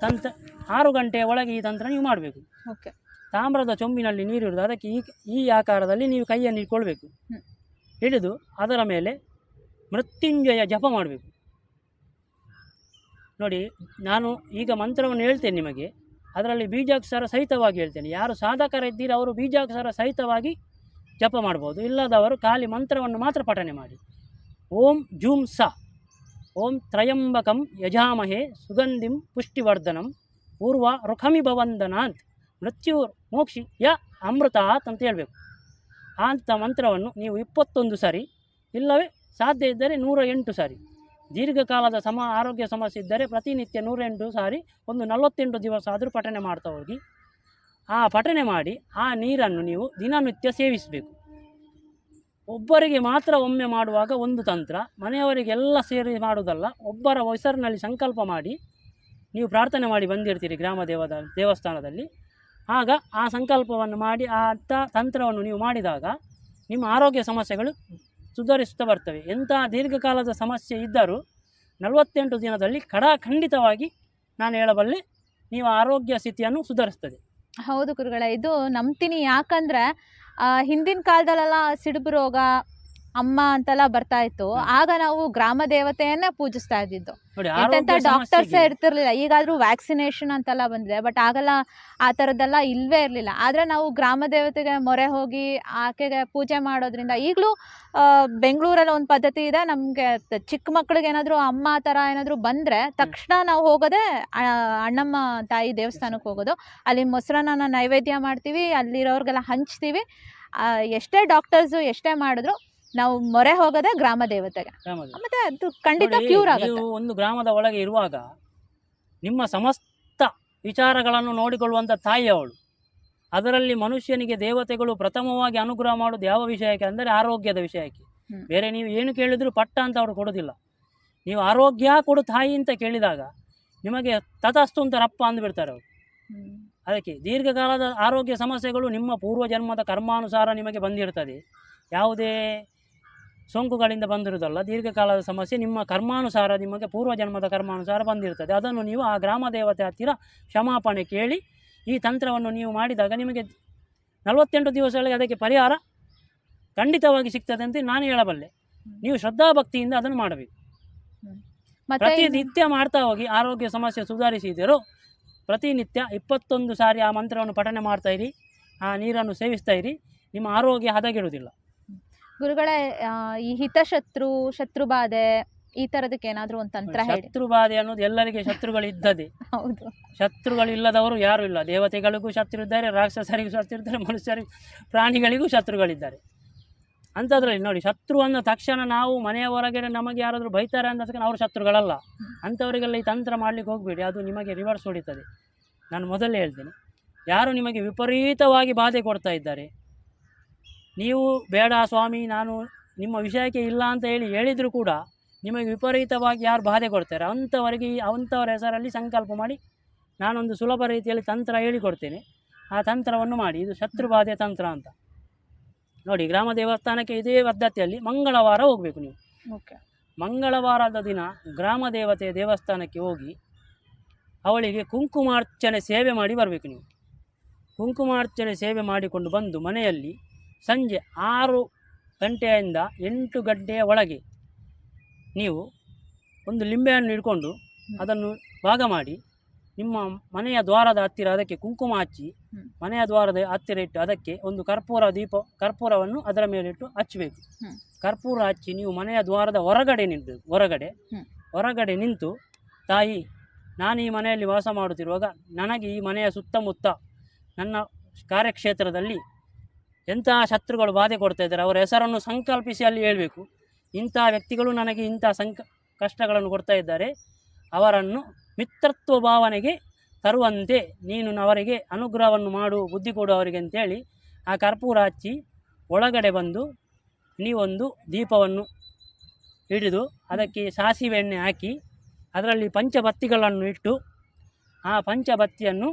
ತಂತ್ರ ಆರು ಗಂಟೆಯ ಒಳಗೆ ಈ ತಂತ್ರ ನೀವು ಮಾಡಬೇಕು. ಓಕೆ. ತಾಮ್ರದ ಚೊಂಬಿನಲ್ಲಿ ನೀರು ಹಿಡಿದು ಅದಕ್ಕೆ ಈ ಈ ಆಕಾರದಲ್ಲಿ ನೀವು ಕೈಯನ್ನು ಇಟ್ಕೊಳ್ಬೇಕು ಹಿಡಿದು ಅದರ ಮೇಲೆ ಮೃತ್ಯುಂಜಯ ಜಪ ಮಾಡಬೇಕು. ನೋಡಿ ನಾನು ಈಗ ಮಂತ್ರವನ್ನು ಹೇಳ್ತೇನೆ ನಿಮಗೆ. ಅದರಲ್ಲಿ ಬೀಜಾಕ್ಷರ ಸಹಿತವಾಗಿ ಹೇಳ್ತೇನೆ. ಯಾರು ಸಾಧಕರಿದ್ದೀರೋ ಅವರು ಬೀಜಾಕ್ಷರ ಸಹಿತವಾಗಿ ಜಪ ಮಾಡ್ಬೋದು. ಇಲ್ಲದವರು ಖಾಲಿ ಮಂತ್ರವನ್ನು ಮಾತ್ರ ಪಠನೆ ಮಾಡಿ. ಓಂ ಜೂಂ ಸ. ಓಂ ತ್ರಯಂಬಕಂ ಯಜಾಮಹೆ ಸುಗಂಧಿಂ ಪುಷ್ಟಿವರ್ಧನಂ. ಪೂರ್ವ ರುಖಮಿ ಭವಂದನಾಂತ್ ಮೃತ್ಯು ಮೋಕ್ಷಿ ಯ ಅಮೃತಾತ್ ಅಂತ ಹೇಳಬೇಕು. ಅಂತ ಮಂತ್ರವನ್ನು ನೀವು ಇಪ್ಪತ್ತೊಂದು ಸಾರಿ, ಇಲ್ಲವೇ ಸಾಧ್ಯ ಇದ್ದರೆ ನೂರ ಎಂಟು ಸಾರಿ. ದೀರ್ಘಕಾಲದ ಸಮ ಆರೋಗ್ಯ ಸಮಸ್ಯೆ ಇದ್ದರೆ ಪ್ರತಿನಿತ್ಯ ನೂರ ಎಂಟು ಸಾರಿ ಒಂದು ನಲವತ್ತೆಂಟು ದಿವಸ ಆದರೂ ಪಠನೆ ಮಾಡ್ತಾ ಹೋಗಿ. ಆ ಪಠನೆ ಮಾಡಿ ಆ ನೀರನ್ನು ನೀವು ದಿನನಿತ್ಯ ಸೇವಿಸಬೇಕು. ಒಬ್ಬರಿಗೆ ಮಾತ್ರ ಒಮ್ಮೆ ಮಾಡುವಾಗ ಒಂದು ತಂತ್ರ. ಮನೆಯವರಿಗೆಲ್ಲ ಸೇರಿ ಮಾಡುವುದಲ್ಲ, ಒಬ್ಬರ ಹೆಸರಿನಲ್ಲಿ ಸಂಕಲ್ಪ ಮಾಡಿ, ನೀವು ಪ್ರಾರ್ಥನೆ ಮಾಡಿ ಬಂದಿರ್ತೀರಿ ಗ್ರಾಮ ದೇವದ, ದೇವಸ್ಥಾನದಲ್ಲಿ. ಆಗ ಆ ಸಂಕಲ್ಪವನ್ನು ಮಾಡಿ, ಆ ತಂತ್ರವನ್ನು ನೀವು ಮಾಡಿದಾಗ ನಿಮ್ಮ ಆರೋಗ್ಯ ಸಮಸ್ಯೆಗಳು ಸುಧಾರಿಸುತ್ತಾ ಬರ್ತವೆ. ಎಂಥ ದೀರ್ಘಕಾಲದ ಸಮಸ್ಯೆ ಇದ್ದರೂ ನಲವತ್ತೆಂಟು ದಿನದಲ್ಲಿ ಖಡಾಖಂಡಿತವಾಗಿ ನಾನು ಹೇಳಬಲ್ಲೆ ನೀವು ಆರೋಗ್ಯ ಸ್ಥಿತಿಯನ್ನು ಸುಧಾರಿಸ್ತದೆ. ಹೌದು ಗುರುಗಳೇ, ಇದು ನಂಬ್ತೀನಿ ಯಾಕಂದ್ರೆ ಹಿಂದಿನ ಕಾಲದಲ್ಲೆಲ್ಲ ಸಿಡುಬು ರೋಗ ಅಮ್ಮ ಅಂತೆಲ್ಲ ಬರ್ತಾ ಇತ್ತು. ಆಗ ನಾವು ಗ್ರಾಮ ದೇವತೆಯನ್ನೇ ಪೂಜಿಸ್ತಾ ಇದ್ದಿದ್ದು. ಡಾಕ್ಟರ್ಸ್ ಎಂತೆಂಥ ಡಾಕ್ಟರ್ಸೇ ಇರ್ತಿರ್ಲಿಲ್ಲ. ಈಗಾದ್ರೂ ವ್ಯಾಕ್ಸಿನೇಷನ್ ಅಂತೆಲ್ಲ ಬಂದಿದೆ ಬಟ್ ಆಗಲ್ಲ ಆ ಥರದ್ದೆಲ್ಲ ಇಲ್ವೇ ಇರ್ಲಿಲ್ಲ. ಆದ್ರೆ ನಾವು ಗ್ರಾಮ ದೇವತೆಗೆ ಮೊರೆ ಹೋಗಿ ಆಕೆಗೆ ಪೂಜೆ ಮಾಡೋದ್ರಿಂದ ಈಗಲೂ ಬೆಂಗಳೂರಲ್ಲಿ ಒಂದು ಪದ್ಧತಿ ಇದೆ. ನಮಗೆ ಚಿಕ್ಕ ಮಕ್ಳಿಗೆ ಏನಾದರೂ ಅಮ್ಮ ತರ ಏನಾದರೂ ಬಂದ್ರೆ ತಕ್ಷಣ ನಾವು ಹೋಗೋದೆ ಅಣ್ಣಮ್ಮ ತಾಯಿ ದೇವಸ್ಥಾನಕ್ಕೆ ಹೋಗೋದು. ಅಲ್ಲಿ ಮೊಸರನ್ನ ನೈವೇದ್ಯ ಮಾಡ್ತೀವಿ ಅಲ್ಲಿರೋರ್ಗೆಲ್ಲ ಹಂಚ್ತೀವಿ. ಆ, ಎಷ್ಟೇ ಡಾಕ್ಟರ್ಸು ಎಷ್ಟೇ ಮಾಡಿದ್ರು ನಾವು ಮೊರೆ ಹೋಗೋದೇ ಗ್ರಾಮ ದೇವತೆಗೆ. ಗ್ರಾಮದ ಮತ್ತೆ ಅದು ಖಂಡಿತ ನೋಡಿ, ಕ್ಯೂರ್ ಆಗುತ್ತೆ. ನೀವು ಒಂದು ಗ್ರಾಮದ ಒಳಗೆ ಇರುವಾಗ ನಿಮ್ಮ ಸಮಸ್ತ ವಿಚಾರಗಳನ್ನು ನೋಡಿಕೊಳ್ಳುವಂಥ ತಾಯಿ ಅವಳು. ಅದರಲ್ಲಿ ಮನುಷ್ಯನಿಗೆ ದೇವತೆಗಳು ಪ್ರಥಮವಾಗಿ ಅನುಗ್ರಹ ಮಾಡೋದು ಯಾವ ವಿಷಯಕ್ಕೆ ಅಂದರೆ ಆರೋಗ್ಯದ ವಿಷಯಕ್ಕೆ ಹ್ಮ್. ಬೇರೆ ನೀವು ಏನು ಕೇಳಿದ್ರು ಪಟ್ಟ ಅಂತ ಅವರು ಕೊಡೋದಿಲ್ಲ. ನೀವು ಆರೋಗ್ಯ ಕೊಡು ತಾಯಿ ಅಂತ ಕೇಳಿದಾಗ ನಿಮಗೆ ತತಸ್ತು ಅಂತ ರಪ್ಪ ಅಂದ್ಬಿಡ್ತಾರೆ ಅವರು. ಹ್ಮ್. ಅದಕ್ಕೆ ದೀರ್ಘಕಾಲದ ಆರೋಗ್ಯ ಸಮಸ್ಯೆಗಳು ನಿಮ್ಮ ಪೂರ್ವಜನ್ಮದ ಕರ್ಮಾನುಸಾರ ನಿಮಗೆ ಬಂದಿರ್ತದೆ. ಯಾವುದೇ ಸೋಂಕುಗಳಿಂದ ಬಂದಿರುವುದಲ್ಲ ದೀರ್ಘಕಾಲದ ಸಮಸ್ಯೆ ನಿಮ್ಮ ಕರ್ಮಾನುಸಾರ ನಿಮಗೆ ಪೂರ್ವಜನ್ಮದ ಕರ್ಮಾನುಸಾರ ಬಂದಿರುತ್ತದೆ. ಅದನ್ನು ನೀವು ಆ ಗ್ರಾಮ ದೇವತೆ ಹತ್ತಿರ ಕ್ಷಮಾಪಣೆ ಕೇಳಿ ಈ ತಂತ್ರವನ್ನು ನೀವು ಮಾಡಿದಾಗ ನಿಮಗೆ ನಲವತ್ತೆಂಟು ದಿವಸಗಳಿಗೆ ಅದಕ್ಕೆ ಪರಿಹಾರ ಖಂಡಿತವಾಗಿ ಸಿಗ್ತದೆ ಅಂತ ನಾನು ಹೇಳಬಲ್ಲೆ. ನೀವು ಶ್ರದ್ಧಾಭಕ್ತಿಯಿಂದ ಅದನ್ನು ಮಾಡಬೇಕು. ಪ್ರತಿನಿತ್ಯ ಮಾಡ್ತಾ ಹೋಗಿ ಆರೋಗ್ಯ ಸಮಸ್ಯೆ ಸುಧಾರಿಸಿದರು ಪ್ರತಿನಿತ್ಯ ಇಪ್ಪತ್ತೊಂದು ಸಾರಿ ಆ ಮಂತ್ರವನ್ನು ಪಠನೆ ಮಾಡ್ತಾ ಇರಿ ಆ ನೀರನ್ನು ಸೇವಿಸ್ತಾ ಇರಿ ನಿಮ್ಮ ಆರೋಗ್ಯ ಹದಗೆಡುವುದಿಲ್ಲ. ಗುರುಗಳೇ ಈ ಹಿತಶತ್ರು ಶತ್ರುಬಾಧೆ ಈ ತರದಕ್ಕೆ ಏನಾದ್ರೂ ಒಂದು ತಂತ್ರ ಹೇಳಿ. ಶತ್ರು ಬಾಧೆ ಅನ್ನೋದು ಎಲ್ಲರಿಗೆ ಶತ್ರುಗಳು ಇದ್ದದೆ ಹೌದು. ಶತ್ರುಗಳಿಲ್ಲದವರು ಯಾರು ಇಲ್ಲ. ದೇವತೆಗಳಿಗೂ ಶತ್ರು ಇದ್ದಾರೆ ರಾಕ್ಷಸರಿಗೂ ಶತ್ರು ಇದ್ದಾರೆ ಮನುಷ್ಯರಿಗೆ ಪ್ರಾಣಿಗಳಿಗೂ ಶತ್ರುಗಳಿದ್ದಾರೆ. ಅಂಥದ್ರಲ್ಲಿ ನೋಡಿ ಶತ್ರು ಅಂದ ತಕ್ಷಣ ನಾವು ಮನೆಯ ಹೊರಗಡೆ ನಮಗೆ ಯಾರಾದರೂ ಬೈತಾರೆ ಅಂದ ತಕ್ಷಣ ಅವರು ಶತ್ರುಗಳಲ್ಲ. ಅಂಥವರಿಗೆಲ್ಲ ಈ ತಂತ್ರ ಮಾಡಲಿಕ್ಕೆ ಹೋಗಬೇಡಿ ಅದು ನಿಮಗೆ ರಿವರ್ಸ್ ಹೊಡಿತದೆ. ನಾನು ಮೊದಲೇ ಹೇಳ್ತೇನೆ. ಯಾರು ನಿಮಗೆ ವಿಪರೀತವಾಗಿ ಬಾಧೆ ಕೊಡ್ತಾ ಇದ್ದಾರೆ ನೀವು ಬೇಡ ಸ್ವಾಮಿ ನಾನು ನಿಮ್ಮ ವಿಷಯಕ್ಕೆ ಇಲ್ಲ ಅಂತ ಹೇಳಿ ಹೇಳಿದರೂ ಕೂಡ ನಿಮಗೆ ವಿಪರೀತವಾಗಿ ಯಾರು ಬಾಧೆ ಕೊಡ್ತಾರೆ. ಅಂಥವರಿಗೆ ಅಂಥವರ ಹೆಸರಲ್ಲಿ ಸಂಕಲ್ಪ ಮಾಡಿ ನಾನೊಂದು ಸುಲಭ ರೀತಿಯಲ್ಲಿ ತಂತ್ರ ಹೇಳಿಕೊಡ್ತೇನೆ. ಆ ತಂತ್ರವನ್ನು ಮಾಡಿ. ಇದು ಶತ್ರುಬಾಧೆ ತಂತ್ರ ಅಂತ. ನೋಡಿ ಗ್ರಾಮ ದೇವಸ್ಥಾನಕ್ಕೆ ಇದೇ ಪದ್ಧತಿಯಲ್ಲಿ ಮಂಗಳವಾರ ಹೋಗಬೇಕು ನೀವು. ಓಕೆ. ಮಂಗಳವಾರದ ದಿನ ಗ್ರಾಮ ದೇವತೆಯ ದೇವಸ್ಥಾನಕ್ಕೆ ಹೋಗಿ ಅವಳಿಗೆ ಕುಂಕುಮಾರ್ಚನೆ ಸೇವೆ ಮಾಡಿ ಬರಬೇಕು ನೀವು. ಕುಂಕುಮಾರ್ಚನೆ ಸೇವೆ ಮಾಡಿಕೊಂಡು ಬಂದು ಮನೆಯಲ್ಲಿ ಸಂಜೆ ಆರು ಗಂಟೆಯಿಂದ ಎಂಟು ಗಂಟೆಯ ಒಳಗೆ ನೀವು ಒಂದು ಲಿಂಬೆಯನ್ನು ಹಿಡ್ಕೊಂಡು ಅದನ್ನು ಭಾಗ ಮಾಡಿ ನಿಮ್ಮ ಮನೆಯ ದ್ವಾರದ ಹತ್ತಿರ ಅದಕ್ಕೆ ಕುಂಕುಮ ಹಚ್ಚಿ ಮನೆಯ ದ್ವಾರದ ಹತ್ತಿರ ಇಟ್ಟು ಅದಕ್ಕೆ ಒಂದು ಕರ್ಪೂರ ದೀಪ ಕರ್ಪೂರವನ್ನು ಅದರ ಮೇಲಿಟ್ಟು ಹಚ್ಚಬೇಕು. ಕರ್ಪೂರ ಹಚ್ಚಿ ನೀವು ಮನೆಯ ದ್ವಾರದ ಹೊರಗಡೆ ನಿಂತು ಹೊರಗಡೆ ಹೊರಗಡೆ ನಿಂತು ತಾಯಿ ನಾನು ಈ ಮನೆಯಲ್ಲಿ ವಾಸ ಮಾಡುತ್ತಿರುವಾಗ ನನಗೆ ಈ ಮನೆಯ ಸುತ್ತಮುತ್ತ ನನ್ನ ಕಾರ್ಯಕ್ಷೇತ್ರದಲ್ಲಿ ಎಂತಹ ಶತ್ರುಗಳು ಬಾಧೆ ಕೊಡ್ತಾ ಇದ್ದಾರೆ, ಅವರ ಹೆಸರನ್ನು ಸಂಕಲ್ಪಿಸಿ ಅಲ್ಲಿ ಹೇಳಬೇಕು. ಇಂತಹ ವ್ಯಕ್ತಿಗಳು ನನಗೆ ಇಂಥ ಸಂಕ, ಕಷ್ಟಗಳನ್ನು ಕೊಡ್ತಾ ಇದ್ದಾರೆ. ಅವರನ್ನು ಮಿತ್ರತ್ವ ಭಾವನೆಗೆ ತರುವಂತೆ ನೀನು ಅವರಿಗೆ ಅನುಗ್ರಹವನ್ನು ಮಾಡು, ಬುದ್ಧಿ ಕೊಡು ಅವರಿಗೆ ಅಂತೇಳಿ ಆ ಕರ್ಪೂರ ಹಚ್ಚಿ ಒಳಗಡೆ ಬಂದು ನೀವೊಂದು ದೀಪವನ್ನು ಹಿಡಿದು ಅದಕ್ಕೆ ಸಾಸಿವೆ ಎಣ್ಣೆ ಹಾಕಿ ಅದರಲ್ಲಿ ಪಂಚಬತ್ತಿಗಳನ್ನು ಇಟ್ಟು ಆ ಪಂಚಬತ್ತಿಯನ್ನು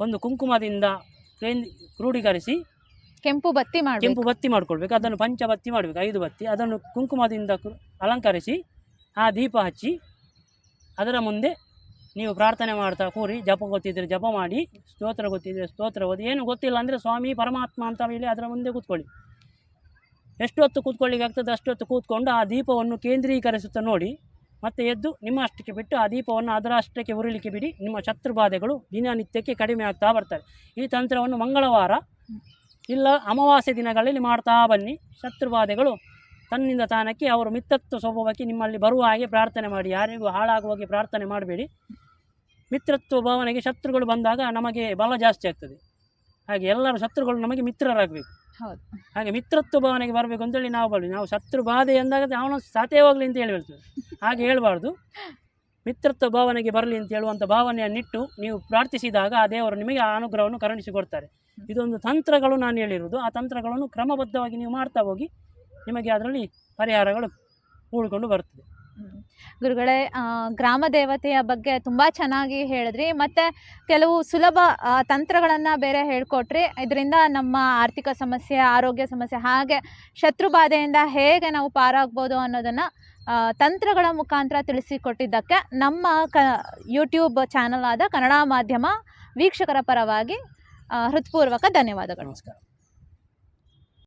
ಒಂದು ಕುಂಕುಮದಿಂದ ಕ್ರೋಢೀಕರಿಸಿ ಕೆಂಪು ಬತ್ತಿ ಮಾಡಿ ಕೆಂಪು ಬತ್ತಿ ಮಾಡ್ಕೊಳ್ಬೇಕು. ಅದನ್ನು ಪಂಚ ಬತ್ತಿ ಮಾಡಬೇಕು. ಐದು ಬತ್ತಿ. ಅದನ್ನು ಕುಂಕುಮದಿಂದ ಅಲಂಕರಿಸಿ ಆ ದೀಪ ಹಚ್ಚಿ ಅದರ ಮುಂದೆ ನೀವು ಪ್ರಾರ್ಥನೆ ಮಾಡ್ತಾ ಕೂರಿ. ಜಪ ಗೊತ್ತಿದ್ದರೆ ಜಪ ಮಾಡಿ, ಸ್ತೋತ್ರ ಗೊತ್ತಿದ್ದರೆ ಸ್ತೋತ್ರ ಓದಿ. ಏನು ಗೊತ್ತಿಲ್ಲ ಅಂದರೆ ಸ್ವಾಮಿ ಪರಮಾತ್ಮ ಅಂತ ಹೇಳಿ ಅದರ ಮುಂದೆ ಕೂತ್ಕೊಳ್ಳಿ. ಎಷ್ಟು ಹೊತ್ತು ಕೂತ್ಕೊಳ್ಳಿಕ್ಕೆ ಆಗ್ತದೆ ಅಷ್ಟು ಹೊತ್ತು ಕೂತ್ಕೊಂಡು ಆ ದೀಪವನ್ನು ಕೇಂದ್ರೀಕರಿಸುತ್ತಾ ನೋಡಿ. ಮತ್ತೆ ಎದ್ದು ನಿಮ್ಮ ಅಷ್ಟಕ್ಕೆ ಬಿಟ್ಟು ಆ ದೀಪವನ್ನು ಅದರ ಅಷ್ಟಕ್ಕೆ ಉರಿಲಿಕ್ಕೆ ಬಿಡಿ. ನಿಮ್ಮ ಶತ್ರುಬಾಧೆಗಳು ದಿನನಿತ್ಯಕ್ಕೆ ಕಡಿಮೆ ಆಗ್ತಾ ಬರ್ತವೆ. ಈ ತಂತ್ರವನ್ನು ಮಂಗಳವಾರ ಇಲ್ಲ ಅಮಾವಾಸ್ಯೆ ದಿನಗಳಲ್ಲಿ ಮಾಡ್ತಾ ಬನ್ನಿ. ಶತ್ರುಬಾಧೆಗಳು ತನ್ನಿಂದ ತಾನಕ್ಕೆ ಅವರು ಮಿತ್ರತ್ವ ಸ್ವಭಾವಕ್ಕೆ ನಿಮ್ಮಲ್ಲಿ ಬರುವ ಹಾಗೆ ಪ್ರಾರ್ಥನೆ ಮಾಡಿ. ಯಾರಿಗೂ ಹಾಳಾಗುವ ಹಾಗೆ ಪ್ರಾರ್ಥನೆ ಮಾಡಬೇಡಿ. ಮಿತ್ರತ್ವ ಭಾವನೆಗೆ ಶತ್ರುಗಳು ಬಂದಾಗ ನಮಗೆ ಬಲ ಜಾಸ್ತಿ ಆಗ್ತದೆ. ಹಾಗೆ ಎಲ್ಲರೂ ಶತ್ರುಗಳು ನಮಗೆ ಮಿತ್ರರಾಗಬೇಕು. ಹಾಗೆ ಮಿತ್ರತ್ವ ಭಾವನೆಗೆ ಬರಬೇಕು ಅಂತೇಳಿ ನಾವು ಬರಲಿ. ನಾವು ಶತ್ರು ಬಾಧೆ ಎಂದಾಗ ಅವನು ಸಾತೇ ಹೋಗಲಿ ಅಂತ ಹೇಳಿ ಹೇಳ್ತೇವೆ ಹಾಗೆ ಹೇಳಬಾರ್ದು. ಮಿತ್ರತ್ವ ಭಾವನೆಗೆ ಬರಲಿ ಅಂತ ಹೇಳುವಂಥ ಭಾವನೆಯನ್ನಿಟ್ಟು ನೀವು ಪ್ರಾರ್ಥಿಸಿದಾಗ ಆ ದೇವರು ನಿಮಗೆ ಆ ಅನುಗ್ರಹವನ್ನು ಕರುಣಿಸಿಕೊಡ್ತಾರೆ ಇದೊಂದು ತಂತ್ರಗಳು ನಾನು ಹೇಳಿರುವುದು. ಆ ತಂತ್ರಗಳನ್ನು ಕ್ರಮಬದ್ಧವಾಗಿ ನೀವು ಮಾಡ್ತಾ ಹೋಗಿ ನಿಮಗೆ ಅದರಲ್ಲಿ ಪರಿಹಾರಗಳು ಕೂಡಿಕೊಂಡು ಬರ್ತದೆ. ಗುರುಗಳೇ ಗ್ರಾಮ ದೇವತೆಯ ಬಗ್ಗೆ ತುಂಬ ಚೆನ್ನಾಗಿ ಹೇಳಿದ್ರಿ. ಮತ್ತು ಕೆಲವು ಸುಲಭ ತಂತ್ರಗಳನ್ನು ಬೇರೆ ಹೇಳ್ಕೊಟ್ರಿ. ಇದರಿಂದ ನಮ್ಮ ಆರ್ಥಿಕ ಸಮಸ್ಯೆ, ಆರೋಗ್ಯ ಸಮಸ್ಯೆ, ಹಾಗೆ ಶತ್ರು ಬಾಧೆಯಿಂದ ಹೇಗೆ ನಾವು ಪಾರಾಗ್ಬೋದು ಅನ್ನೋದನ್ನು ತಂತ್ರಗಳ ಮುಖಾಂತರ ತಿಳಿಸಿಕೊಟ್ಟಿದ್ದಕ್ಕೆ ನಮ್ಮ ಕ ಯೂಟ್ಯೂಬ್ ಚಾನಲ್ ಆದ ಕನ್ನಡ ಮಾಧ್ಯಮ ವೀಕ್ಷಕರ ಪರವಾಗಿ ಹೃತ್ಪೂರ್ವಕ ಧನ್ಯವಾದಗಳು. ನಮಸ್ಕಾರ.